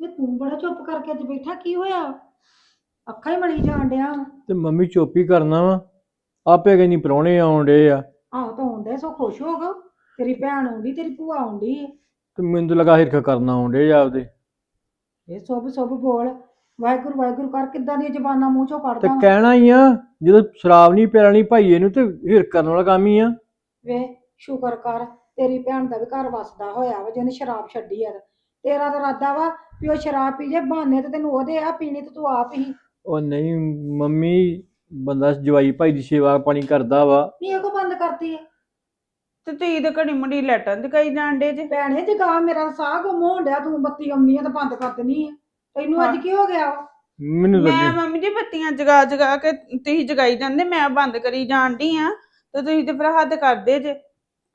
ਵੀ ਤੂੰ ਬੜਾ ਚੁੱਪ ਕਰਕੇ ਅੱਜ ਬੈਠਾ ਕੀ ਹੋਇਆ? ਅੱਖਾਂ ਹੀ ਮਲੀ ਜਾਣ ਡਿਆ। ਤੇ ਮੰਮੀ ਚੋਪੀ ਕਰਨਾ ਵਾ। ਆਪੇ ਕਹਿੰਦੀ ਪ੍ਰਾਹੁਣੇ ਆਉਣ ਡੇ ਆ। ਆਹੋ ਤਾਂ ਹੁੰਦੇ ਸੋ ਖੁਸ਼ ਹੋ ਗੋ। ਤੇਰੀ ਭੈਣ ਆਉਂਦੀ ਤੇਰੀ ਭੂਆ ਆਉਂਦੀ ਤੇ ਮੈਨੂੰ ਤਾਂ ਲੱਗਾ ਹਿਰਖ ਕਰਨਾ ਆਉਣ ਡੇ ਆਪਦੇ। ਇਹ ਸੁਭ ਸੁਭ ਬੋਲ। ਵਾਹਿਗੁਰੂ ਵਾਹਿਗੁਰੂ ਕਰ ਕਿੱਦਾਂ ਦੀਆਂ ਜ਼ਬਾਨਾਂ ਮੂੰਹ ਚੋਂ ਤੇ ਕੱਢਦਾ? ਵਾਂ। ਕਹਿਣਾ ਹੀ ਆ ਜਦੋਂ ਸ਼ਰਾਬ ਨਹੀਂ ਪਿਲਾਣੀ ਭਾਈਏ ਨੂੰ ਤੇ ਹਿਰਖ ਕਰਨ ਵਾਲਾ ਕੰਮ ਹੀ ਆ। ਵੇ ਸ਼ੁਕਰ ਕਰ ਤੇਰੀ ਭੈਣ ਦਾ ਵੀ ਘਰ ਵਸਦਾ ਹੋਇਆ ਵਾ ਜਿਹਨੇ ਸ਼ਰਾਬ ਛੱਡੀ ਆ। ਤੇਰਾ ਤਾਂ ਇਰਾਦਾ ਵਾ ਵੀ ਉਹ ਸ਼ਰਾਬ ਪੀ ਜੇ ਬਹਾਨੇ ਤੇ ਤੈਨੂੰ ਉਹਦੇ ਆ ਪੀਣੀ ਤੇ ਤੂੰ ਆਪ ਹੀ। ਉਹ ਨਹੀਂ ਮੰਮੀ ਬੰਦਾ ਜਵਾਈ ਭਾਈ ਦੀ ਸੇਵਾ ਪਾਣੀ ਕਰਦਾ ਵਾ। ਨਹੀਂ ਇਹ ਕੋ ਬੰਦ ਕਰਤੀ ਹੈ ਤੇ ਤੁਸੀਂ ਤੇ ਘੜੀ ਮੁੜੀ ਲੈਟਾਂ ਤੇ ਕਈ ਜਾਂਦੇ ਜੇ। ਭੈਣੇ ਜਗਾ ਮੇਰਾ ਸਾਹ ਗੁੰਮ ਹੋਣ ਡਿਆ ਤੂੰ ਬੱਤੀ ਆਉਂਦੀ ਆ ਤਾਂ ਬੰਦ ਕਰ ਦੇਣੀ ਆ। ਤੈਨੂੰ ਅੱਜ। ਕੀ ਹੋ ਗਿਆ ਵਾ? ਮੈਨੂੰ ਮੈਂ ਲੱਗੇ ਮੰਮੀ ਜੀ ਬੱਤੀਆਂ ਜਗਾ ਜਗਾ ਕੇ ਤੁਸੀਂ ਜਗਾਈ ਜਾਂਦੇ ਮੈਂ ਬੰਦ ਕਰੀ ਜਾਂਦੀ ਆ। ਤੇ ਤੁਸੀਂ ਤੇ ਫਿਰ ਹੱਦ ਕਰਦੇ ਜੇ।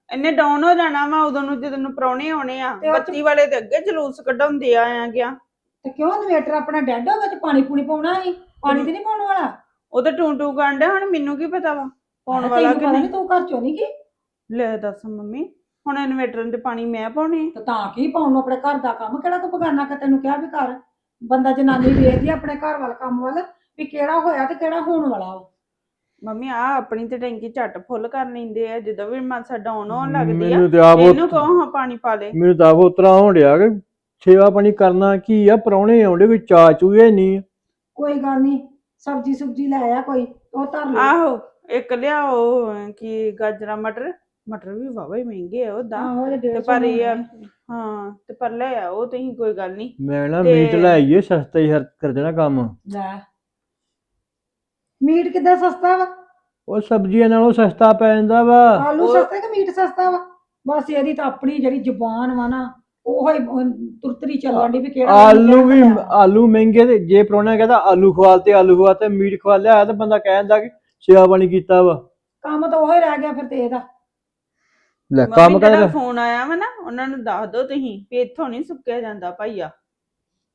ਇੰਨੇ ਡਾਊਨ ਹੋ ਜਾਣਾ ਵਾ ਉਦੋਂ ਨੂੰ ਜਦੋਂ ਨੂੰ ਪ੍ਰਾਹੁਣੇ ਆਉਣੇ ਆ ਤੇ ਉਹ ਚ- ਬੱਤੀ ਵਾਲੇ ਤੇ ਅੱਗੇ ਜਲੂਸ ਕਢਾਉਂਦੇ ਆ ਆ ਗਿਆ ਤੇ ਕਿਉਂ ਇਨਵੇਟਰ ਆਪਣਾ ਡੈਡ ਹੋ ਗਿਆ ਤੇ ਪਾਣੀ ਪੂਣੀ ਪਾਉਣਾ ਸੀ? ਪਾਣੀ ਤੇ ਨਹੀਂ ਪਾਉਣ ਵਾਲਾ? ਉਹ ਤਾਂ ਟੂ ਟੂ ਹੁਣ ਮੈਨੂੰ ਕੀ ਪਤਾ ਵਾ ਪਾਉਣ ਤੈਨੂੰ ਵਾਲਾ ਕਿ ਪਤਾ ਨਹੀਂ? ਤੂੰ ਘਰ ਚੋਂ ਨਹੀਂ ਗਈ? ਲੈ ਦੱਸ ਮੰਮੀ ਹੁਣ ਇਨਵੇਟਰ ਤੇ ਪਾਣੀ ਮੈਂ ਪਾਉਣੇ ਤੇ ਤਾਂ ਕੀ ਪਾਉਣ ਨੂੰ ਆਪਣੇ ਘਰ ਦਾ ਕੰਮ ਕਿਹੜਾ ਕੋ ਬਗਾਨਾ ਕਿ ਤੈਨੂੰ ਕਿਹਾ ਵੀ ਕਰ ਬੰਦਾ ਜਨਾਨੀ ਵੇਖਦੀ ਆ ਆਪਣੇ ਘਰ ਵਾਲ ਕੰਮ ਵੱਲ ਵੀ ਕਿਹੜਾ ਹੋਇਆ ਤੇ ਕਿਹੜਾ ਹੋਣ ਵਾਲਾ ਵਾ। ਮੰਮੀ ਆ ਆਪਣੀ ਤੇ ਟੈਂਕੀ ਝੱਟ ਫੁੱਲ ਕਰ ਲੈਂਦੇ ਆ ਜਦੋਂ ਵੀ ਮਾਸਾ ਡਾਊਨ ਹੋਣ ਲੱਗਦੀ ਆ ਮੈਨੂੰ ਤੇ ਆਪ ਇਹਨੂੰ ਕਹੋ ਹਾਂ ਪਾਣੀ ਪਾ ਲੈ? ਮੈਨੂੰ ਤਾਂ ਆਪ ਉਤਰਾ ਹੋਣ ਡਿਆ ਕਿ ਸੇਵਾ ਪਾਣੀ ਕਰਨਾ ਕੀ ਆ ਪ੍ਰਾਹੁਣੇ ਆਉਂਦੇ ਕੋਈ ਚਾ ਚੂਹੇ ਨਹੀਂ। ਕੋਈ ਗੱਲ ਨਹੀਂ ਸਬਜੀ ਸੁਬਜੀ ਲੈ ਆ ਕੋਈ ਉਹ ਧਰ ਲੈ ਆਹੋ ਇੱਕ ਲਿਆਓ ਅਹ, ਕੀ ਗਾਜਰਾ ਮਟਰ? ਮਟਰ ਵੀ ਵਾਵਾ ਹੀ ਮਹਿੰਗੇ ਆ ਉਹਦਾ ਆਹੋ ਇਹ ਤੇ 150 ਪਰ ਇਹ ਆ, ਹਾਂ ਤੇ ਪਰ ਲੈ ਆਓ ਤੁਸੀਂ ਕੋਈ ਗੱਲ ਨਹੀਂ। ਮੈਂ ਨਾ ਤੇ- ਮੀਟ ਲੈ ਆਈਏ ਸਸਤਾ ਹੀ ਹਰ- ਕਰ ਦੇਣਾ ਕੰਮ। ਲੈ। ਮੀਟ ਕਿੱਦਾਂ ਸਸਤਾ ਵਾ? ਉਹ ਸਬਜ਼ੀਆਂ ਨਾਲੋਂ ਸਸਤਾ ਪੈ ਜਾਂਦਾ ਵਾ। ਆਲੂ ਸਸਤੇ ਕਿ ਮੀਟ ਸਸਤਾ ਵਾ? ਬਸ ਇਹਦੀ ਤਾਂ ਆਪਣੀ ਜਿਹੜੀ ਜ਼ੁਬਾਨ ਵਾ ਨਾ ਉਹ ਹੀ ਤੁਰਤਰੀ ਚੱਲਣ ਦੀ ਵੀ ਕਿਹੜਾ ਆਲੂ ਵੀ ਆਲੂ ਮਹਿੰਗੇ ਤੇ ਜੇ ਪ੍ਰਾਹੁਣਾ ਕਹਿੰਦਾ ਆਲੂ ਖਵਾਲ ਤੇ ਆਲੂ ਖਵਾ ਤੇ ਮੀਟ ਖਵਾ ਲਿਆ ਤੇ ਬੰਦਾ ਕਹਿ ਦਿੰਦਾ ਕਿ ਸੇਵਾ ਪਾਣੀ ਕੀਤਾ ਵਾ। ਕੰਮ ਤਾਂ ਉਹ ਹੀ ਰਹਿ ਗਿਆ ਫਿਰ ਤੇ ਇਹਦਾ। ਲੈ ਕੰਮ ਕਰ ਫੋਨ ਆਇਆ ਵਾ ਨਾ ਉਹਨਾਂ ਨੂੰ ਦੱਸ ਦਿਓ ਤੁਸੀਂ ਵੀ ਇੱਥੋਂ ਨਹੀਂ ਸੁੱਕਿਆ ਜਾਂਦਾ ਭਾਈਆ।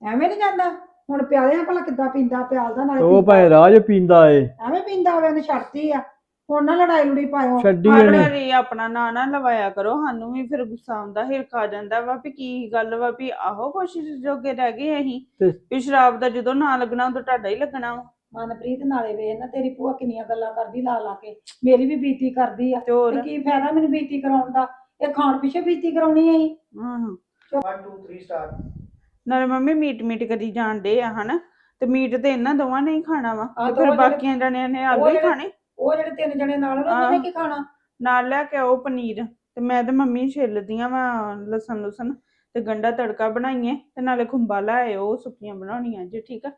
ਐਵੇਂ ਨਹੀਂ ਜਾਂਦਾ? ਹੁਣ ਪਿਆਲਿਆਂ ਭਲਾ ਕਿੱਦਾਂ ਪੀਂਦਾ ਪਿਆਲਦਾ ਨਾਲੇ ਉਹ ਪੀਂਦਾ। ਭਾਵੇਂ ਰਾਜ ਪੀਂਦਾ ਏ। ਐਵੇਂ ਪੀਂਦਾ ਹੋਵੇ ਉਹਨੇ ਛੱਡਤੀ ਆ। ਹੁਣ ਨਾ ਲੜਾਈ ਲੜੀ ਪਾਇਓ। ਛੱਡੀ ਆਪਣਾ ਇਹਨੇ ਰੀ ਆਪਣਾ ਨਾਂ ਨਾ ਲਵਾਇਆ ਕਰੋ ਸਾਨੂੰ ਵੀ ਫਿਰ ਗੁੱਸਾ ਆਉਂਦਾ ਹਿਰਕਾ ਜਾਂਦਾ ਵਾ ਵੀ ਕੀ ਗੱਲ ਵਾ ਵੀ ਆਹੋ ਕੋਸ਼ਿਸ਼ ਜੋਗੇ ਰਹਿ ਗਏ ਅਸੀਂ। ਤੇ- ਵੀ ਸ਼ਰਾਬ ਦਾ ਜਦੋਂ ਨਾਂ ਲੱਗਣਾ ਉਦੋਂ ਤੁਹਾਡਾ ਹੀ ਲੱਗਣਾ ਵਾ। ਮਨਪ੍ਰੀਤ ਨਾਲੇ ਵੇਖ ਨਾ ਤੇਰੀ ਭੂਆ ਕਿੰਨੀਆਂ ਗੱਲਾਂ ਕਰਦੀ ਲਾ ਲਾ ਕੇ। ਮੇਰੀ ਵੀ ਬੀਤੀ ਕਰਦੀ ਆ। ਤੇ ਹੋਰ? ਤੇ ਕੀ ਫਾਇਦਾ ਮੈਨੂੰ ਬੀਤੀ ਕਰਾਉਣ ਦਾ? ਇਹ ਖਾਣ ਪਿੱਛੇ ਬੀਤੀ ਕਰਾਉਣੀ ਹੈ ਹਾਂ। 1 2 3 ਸਟਾਰ ਨਾਲੇ ਮੰਮੀ ਮੀਟ ਮੀਟ ਕਰੀ ਜਾਂਦੇ ਆ ਹਨਾ ਤੇ ਮੀਟ ਤੇ ਇਹਨਾਂ ਦੋਵਾਂ ਨੇ ਹੀ ਖਾਣਾ ਵਾ ਆਹ ਤੇ ਫਿਰ ਜਿਹੜੇ- ਬਾਕੀਆਂ ਜਣਿਆਂ ਨੇ ਆਲੂ ਹੀ ਜਿਹੜੇ- ਖਾਣੇ। ਉਹ ਜਿਹੜੇ ਤਿੰਨ ਜਣੇ ਨਾਲ ਉਹਨਾਂ ਨੇ। ਕੀ ਖਾਣਾ? ਨਾਲ ਲੈ ਕੇ ਆਓ ਪਨੀਰ ਤੇ ਮੈਂ ਤੇ ਮੰਮੀ ਛਿੱਲਦੀਆਂ ਵਾ ਲਸਣ ਲੁਸਣ ਤੇ ਗੰਡਾ ਤੜਕਾ ਬਣਾਈਏ ਤੇ ਨਾਲੇ ਖੁੰਬਾ ਲੈ ਆਇਓ ਸੁੱਕੀਆਂ ਬਣਾਉਣੀਆਂ ਜੀ ਠੀਕ ਆ?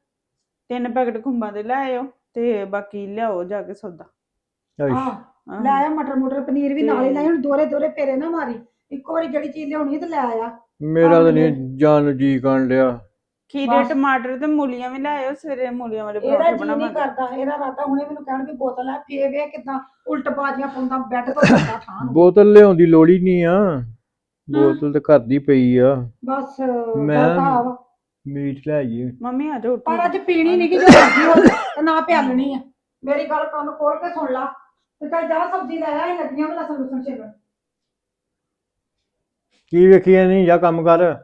ਤਿੰਨ ਪੈਕਟ ਖੁੰਬਾਂ ਦੇ ਲੈ ਆਇਓ ਤੇ ਬਾਕੀ ਲਿਆਓ ਜਾ ਕੇ ਸੌਦਾ। ਅੱਛਾ। ਲੈ ਆ ਮਟਰ ਮੁਟਰ ਪਨੀਰ ਵੀ ਨਾਲ ਹੀ ਲੈ ਹੁਣ ਦੋਰੇ ਦੋਰੇ ਫੇਰੇ ਨਾ ਮਾਰੀ। ਇੱਕੋ ਵਾਰੀ ਜਿਹੜੀ ਚੀਜ਼ ਲਿਆਉਣੀ ਹੈ ਤੇ ਲੈ ਆ। ਮੇਰਾ ਤਾਂ ਨਹੀਂ ਜਾਨ ਨੂੰ ਜੀ ਕਰਨ ਡਿਆ। ਖੀਰੇ। ਟਮਾਟਰ ਤੇ ਮੂਲੀਆਂ ਵੀ ਲੈ ਆਇਓ ਸਵੇਰੇ ਮੂਲੀਆਂ ਵਾਲੇ ਇਹਦਾ ਪਰੌਂਠੇ ਜੀ ਨਹੀਂ ਬਣਾਵਾਂਗੇ ਕਰਦਾ ਇਹਦਾ ਰਾਤਾ ਹੁਣੇ ਮੈਨੂੰ ਕਹਿਣ ਵੀ ਬੋਤਲ ਹੈ ਫੇ ਵੇ ਕਿਦਾਂ ਉਲਟ ਬਾਜੀਆਂ ਪਾਉਂਦਾ ਬੈੱਡ ਤੋਂ ਕਰਦਾ ਠਾਂ ਨੂੰ। ਬੋਤਲ ਲਿਆਉਣ ਦੀ ਲੋੜ ਹੀ। ਨਹੀਂ ਆ ਬੋਤਲ ਤਾਂ ਘਰ ਦੀ ਪਈ ਆ। ਬਸ ਮੈਂ- ਆ ਵਾ। ਮੀਟ ਲੈ ਆਈਏ। ਮੰਮੀ ਆ ਪਰ ਉੱਠੋ ਅੱਜ ਪੀਣੀ ਨਹੀਂ ਕਿ ਜੋ ਮਰਜ਼ੀ ਹੋ ਤੇ ਨਾ ਪਿਆਲਣੀ ਆ। ਮੇਰੀ ਗੱਲ ਕੰਨ ਖੋਲ ਕੇ ਸੁਣ ਲਾ। ਤੇ ਚੱਲ ਜਾ ਸਬਜ਼ੀ ਲੈ ਆ ਇਹ ਲੱਗੀਆਂ ਮੈਂ ਲਸਣ ਲੁਸਣ ਛਿੱਲਣ। ਕੀ ਵੇਖੀਏ ਨਹੀਂ ਜਾਂ ਕੰਮ ਕਰ?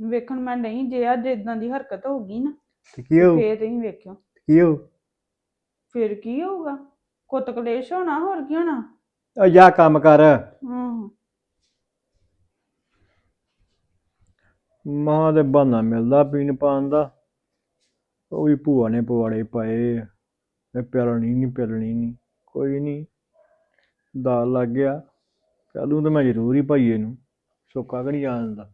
ਵੇਖਣ ਮੈਂ ਨਹੀਂ ਜੇ ਅੱਜ ਇਦਾਂ ਦੀ ਹਰਕਤ ਹੋਊਗੀ ਨਾ ਤੇ ਕੀ ਹੋ ਫੇਰ ਤੁਸੀਂ ਵੇਖਿਓ। ਕੀ ਹੋ ਫਿਰ ਕੀ ਹੋਊਗਾ? ਕੁੱਤ ਕਲੇਸ਼ ਹੋਣਾ ਹੋਰ ਕੀ ਹੋਣਾ? ਆ ਜਾ ਕੰਮ ਕਰ। ਹਾਂ। ਮਾਂ ਦੇ ਬਹਾਨਾ ਮਿਲਦਾ ਪੀਣ ਪਾਣ ਦਾ। ਉਹ ਵੀ ਭੂਆ ਨੇ ਪਵਾੜੇ ਪਾਏ। ਆ। ਮੈਂ ਪਿਆਲਣੀ ਨਹੀਂ ਪਿਆਲਣੀ ਨਹੀਂ ਕੋਈ ਨਹੀਂ ਦਾਲ ਲੱਗ ਗਿਆ। ਕਦੋਂ ਤਾਂ ਮੈਂ ਜ਼ਰੂਰ ਹੀ ਭਾਈਏ ਨੂੰ। ਸੁੱਕਾ ਕਿ ਨਹੀਂ ਜਾਣਦਾ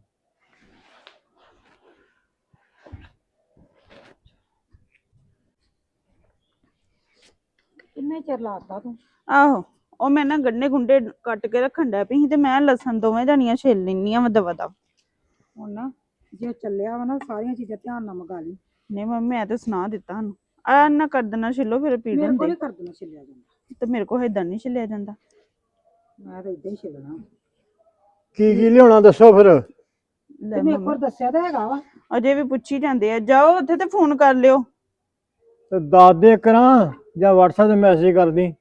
ਕਿੰਨੇ ਚਿਰ ਲਾਤਾ ਤੂੰ? ਆਹੋ ਉਹ ਮੈਂ ਨਾ ਗੰਡੇ ਗੁੰਡੇ ਕੱਟ ਕੇ ਰੱਖਣ ਡਿਆ ਪਈ ਸੀ ਤੇ ਮੈਂ ਲਸਣ ਦੋਵੇਂ ਜਣੀਆਂ ਛਿੱਲ ਲੈਣੀਆਂ ਵਾ ਦਵਾ ਦਵ ਹੁਣ ਨਾ ਜੇ ਚੱਲਿਆ ਵਾ ਨਾ ਸਾਰੀਆਂ ਚੀਜ਼ਾਂ ਧਿਆਨ ਨਾਲ ਮੰਗਾ ਲਈ। ਨਹੀਂ ਮੰਮੀ ਮੈਂ ਤਾਂ ਸੁਣਾ ਦਿੱਤਾ ਉਹਨੂੰ ਆ ਨਾ ਕਰ ਦੇਣਾ ਛਿੱਲੋ ਫਿਰ ਪੀ ਮੇਰੇ ਕੋਲ ਲੈਂਦੇ ਕਰ ਦੇਣਾ ਛਿੱਲਿਆ ਜਾਂਦਾ। ਤੇ ਮੇਰੇ ਕੋਲ ਏਦਾਂ ਨਹੀਂ ਛਿੱਲਿਆ ਜਾਂਦਾ। ਮੈਂ ਤਾਂ ਇਦਾਂ ਹੀ ਛਿੱਲਣਾ। ਕੀ ਕੀ ਲਿਆਉਣਾ ਦੱਸੋ ਫਿਰ? ਲੈ ਤੇ ਮੇਰੇ ਮੰਮੀ। ਕੋਲ ਦੱਸਿਆ ਤਾਂ ਹੈਗਾ ਵਾ। ਅਜੇ ਵੀ ਪੁੱਛੀ ਜਾਂਦੇ ਆ। ਜਾਓ ਉੱਥੇ ਤੇ ਫੋਨ ਕਰ ਲਿਓ। ਤੇ ਦੱਸ ਦੇ ਕਰਾਂ ਜਾਂ WhatsApp ਤੇ ਮੈਸੇਜ ਕਰਦੀ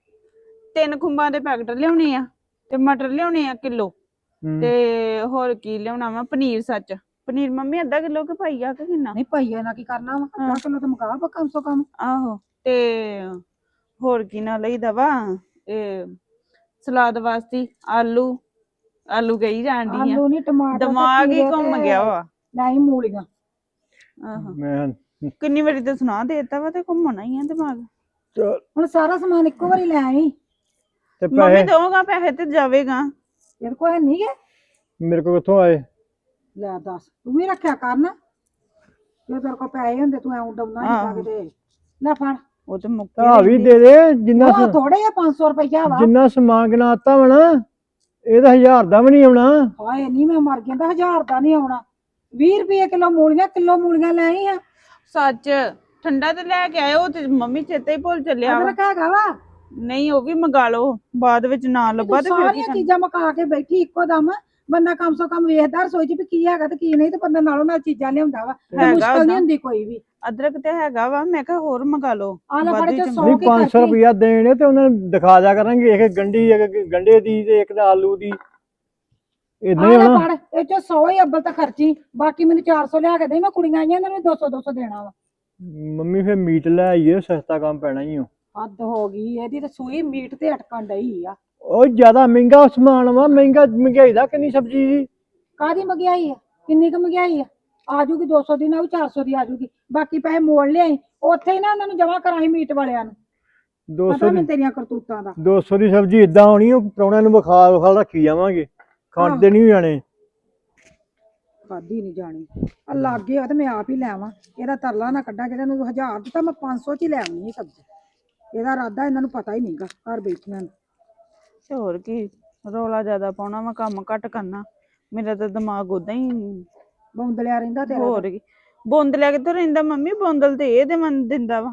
ਤਿੰਨ ਖੁੰਬਾਂ ਦੇ ਪੈਕਟ ਲਿਆਉਣੇ ਆ ਤੇ ਮਟਰ ਲਿਆਉਣੇ ਆ ਕਿਲੋ। ਹੂੰ। ਤੇ ਹੋਰ ਕੀ ਲਿਆਉਣਾ ਵਾ? ਪਨੀਰ ਸੱਚ। ਪਨੀਰ ਮੰਮੀ ਅੱਧਾ ਕਿਲੋ ਕਿ ਪਾਈ ਆ ਕਿ ਕਿੰਨਾ? ਨਹੀਂ ਪਈਆ ਨਾ ਕੀ ਕਰਨਾ ਵਾ? ਹਾਂ। 10 ਕਿਲੋ ਤੇ ਮਗਾ ਬਾ ਕਮ ਸੋ ਕਮ। ਆਹੋ ਤੇ ਹੋਰ ਕੀ ਨਾ ਲਈਦਾ ਵਾ? ਇਹ ਸਲਾਦ ਵਾਸਤੇ ਆਲੂ ਆਲੂ ਗਈ ਜਾਂਦੀ ਆ। ਆਲੂ ਨਹੀਂ ਟਮਾਟਰ ਤੇ ਦਿਮਾਗ ਹੀ ਖੀਰੇ ਘੁੰਮ ਤੇ ਗਿਆ ਵਾ। ਨਹੀਂ ਮੂਲੀਆਂ। ਆਹੋ। ਮੈਂ ਕਿੰਨੀ ਵਾਰੀ ਤੇ ਸੁਣਾ ਦੇਤਾ ਵਾ ਤੇ ਘੁੰਮਣਾ ਹੀ ਆ ਦਿਮਾਗ। ਚੱਲ। ਹੁਣ ਸਾਰਾ ਸਮਾਨ ਇੱਕੋ ਵਾਰੀ ਲੈ ਆਈ। ਤੇ ਮੰਮੀ ਪੈਸੇ? ਦਊਗਾ ਪੈਸੇ ਤੇ ਜਾਵੇਗਾ। ਇਹਦੇ ਕੋਲ ਨਹੀਂ ਗੇ? ਮੇਰੇ ਕੋਲ ਕਿੱਥੋਂ ਆਏ? ਲੈ ਦੱਸ ਤੂੰ ਵੀ ਰੱਖਿਆ ਕਰ ਨਾ। ਜੇ ਤੇਰੇ ਕੋਲ ਪੈਸੇ ਹੁੰਦੇ ਤੂੰ ਐਂ ਡਾਉਣਾ ਨਹੀਂ। ਲੱਗਦੇ ਲੈ ਫੜ। ਉਹ ਤੇ ਮੁੱਕੇ ਆ ਵੀ ਦੇ ਦੇ ਜਿੰਨਾ ਉਹ ਸ- ਥੋੜੇ ਆ 500 ਰੁਪਈਆ ਵਾ। ਜਿੰਨਾ ਸਮਾਨ ਗਨਾਤਾ ਵਾ ਨਾ ਇਹਦਾ ਹਜ਼ਾਰ ਦਾ ਵੀ ਨਹੀਂ ਆਉਣਾ। ਹਾਏ ਨਹੀਂ ਮੈਂ ਮਰ ਗਿਆ ਤਾਂ ਹਜ਼ਾਰ ਦਾ ਨਹੀਂ ਆਉਣਾ। 20 ਰੁਪਏ ਕਿਲੋ ਮੂਲੀਆਂ ਕਿਲੋ ਮੂਲੀਆਂ ਲੈ ਆਈ ਆ। ਸੱਚ ਠੰਡਾ ਤੇ ਲੈ ਕੇ ਆਇਓ ਤੇ ਮੰਮੀ ਚੇਤੇ ਹੀ ਭੁੱਲ ਚੱਲਿਆ ਵਾ। ਅਦਰਕ ਹੈਗਾ ਵਾ? ਨਹੀਂ ਉਹ ਵੀ ਮੰਗਾ ਲਓ ਬਾਅਦ ਵਿੱਚ ਨਾ ਲੱਭਾ ਤੂੰ ਫਿਰ ਕੀ ਸਾਰੀਆਂ ਚੀਜ਼ਾਂ ਮਕਾ ਕੇ ਬੈਠੀ ਇੱਕੋ ਦਮ। ਬੰਦਾ ਕਮ ਸੋ ਕਮ ਵੇਖਦਾ ਰਸੋਈ ਚ ਵੀ ਕੀ ਹੈਗਾ ਤੇ ਕੀ ਨਹੀਂ ਤੇ ਬੰਦਾ ਨਾਲੋਂ ਨਾਲ ਚੀਜ਼ਾਂ ਲਿਆਉਂਦਾ ਵਾ। ਤੇ ਹੈਗਾ ਮੁਸ਼ਕਲ ਉਹਦਾ। ਨਹੀਂ ਹੁੰਦੀ ਕੋਈ ਵੀ। ਅਦਰਕ ਤੇ ਹੈਗਾ ਵਾ ਮੈਂ ਕਿਹਾ ਹੋਰ ਮੰਗਾ ਲਓ। ਆ ਲੈ ਫੜ ਵਾਧੂ ਕੇ ਚ- ਨਹੀਂ ਕੀ 500 ਖਰਚੀ। ਰੁਪਇਆ ਦੇਣੇ ਤੇ ਉਹਨਾਂ ਨੂੰ ਦਿਖਾ ਜਾ ਕਰਾਂਗੇ ਇੱਕ ਗੰਢੀ ਇੱਕ ਗੰਢੇ ਦੀ ਤੇ ਇੱਕ ਦਾ ਆਲੂ ਦੀ। ਇਦਾਂ ਹੀ ਲੈ ਹੋਣਾ। ਫੜ ਇਹ ਚ 100 ਹੀ ਅੱਬਲ ਤਾਂ ਖਰਚੀ। ਬਾਕੀ ਮੈਨੂੰ 400 ਲਿਆ ਕੇ ਦੇ ਮੈਂ ਕੁੜੀਆਂ ਆਈਆਂ ਇਹਨਾਂ ਨੂੰ 200 200 ਦੇਣਾ ਵਾ। ਮੰਮੀ ਫੇ ਮੀਟ ਲੈ ਆਈਏ ਸਸਤਾ ਕੰਮ ਪੈਣਾ ਹੀ ਓ। ਹੱਦ ਹੋ ਗਈ ਇਹਦੀ ਤਾਂ ਸੂਈ ਮੀਟ ਤੇ ਅਟਕਣ ਡਈ ਆ। ਉਹ ਜ਼ਿਆਦਾ ਮਹਿੰਗਾ ਸਮਾਨ ਵਾ ਮਹਿੰਗਾ ਮਹਿੰਗਾਈ ਦਾ ਕਿੰਨੀ ਸਬਜ਼ੀ? ਦੀ ਕਾਦੀ ਮਹਿੰਗਾਈ ਆ? ਕਿੰਨੀ ਕੁ ਮਹਿੰਗਾਈ ਆ? ਆ ਜੂਗੀ 200 ਦੀ ਨਾ ਵੀ 400 ਦੀ ਆ ਜੂਗੀ। ਬਾਕੀ ਪੈਸੇ ਮੋੜ ਲਿਆਈ ਉੱਥੇ ਹੀ ਨਾ ਉਹਨਾਂ ਨੂੰ ਜਮਾ ਕਰਾਈ ਮੀਟ ਵਾਲਿਆਂ ਨੂੰ। 200 ਪਤਾ ਦੀ ਤੇਰੀਆਂ ਕਰਤੂਤਾਂ ਦਾ। 200 ਦੀ ਸਬਜ਼ੀ ਇਦਾਂ ਹੋਣੀ ਉਹ ਪ੍ਰਾਹੁਣਿਆਂ ਨੂੰ ਵਿਖਾ ਵਿਖਾ ਰੱਖੀ ਜਾਵਾਂਗੇ ਖਾਂਦੇ ਨਹੀਂ ਜਾਣੇ। ਖਾਦੀ ਨਹੀਂ ਜਾਣੀ। ਆ ਲਾਗੇ ਆ ਤੇ ਮੈਂ ਆਪ ਹੀ ਲੈ ਆਵਾਂ। ਇਹਦਾ ਤਰਲਾ ਨਾ ਕੱਢਾਂ ਜਿਹੜਾ ਨੂੰ 1000 ਦਿੱਤਾ ਮੈਂ 500 ਚ ਹੀ ਲੈ ਆਉਣੀ ਇਹ ਸਬਜ਼ੀ। ਇਹਦਾ ਇਰਾਦਾ ਇਹਨਾਂ ਨੂੰ ਪਤਾ ਹੀ ਨਹੀਂਗਾ ਘਰ ਬੈਠੀਆਂ ਨੂੰ। ਤੇ ਹੋਰ ਕੀ ਰੌਲਾ ਜ਼ਿਆਦਾ ਪਾਉਣਾ ਵਾ ਕੰਮ ਘੱਟ ਕਰਨਾ। ਮੇਰਾ ਤਾਂ ਦਿਮਾਗ ਉਦਾਂ ਹੀ ਬੌਂਦਲਿਆ ਰਹਿੰਦਾ ਤੇਰਾ ਹੋਰ ਕੀ। ਬੋਂਦਲਿਆ ਕਿੱਥੋਂ ਰਹਿੰਦਾ ਮੰਮੀ ਬੋਂਦਲ ਤੇ ਇਹ ਦੇ ਮਨ ਦਿੰਦਾ ਵਾ।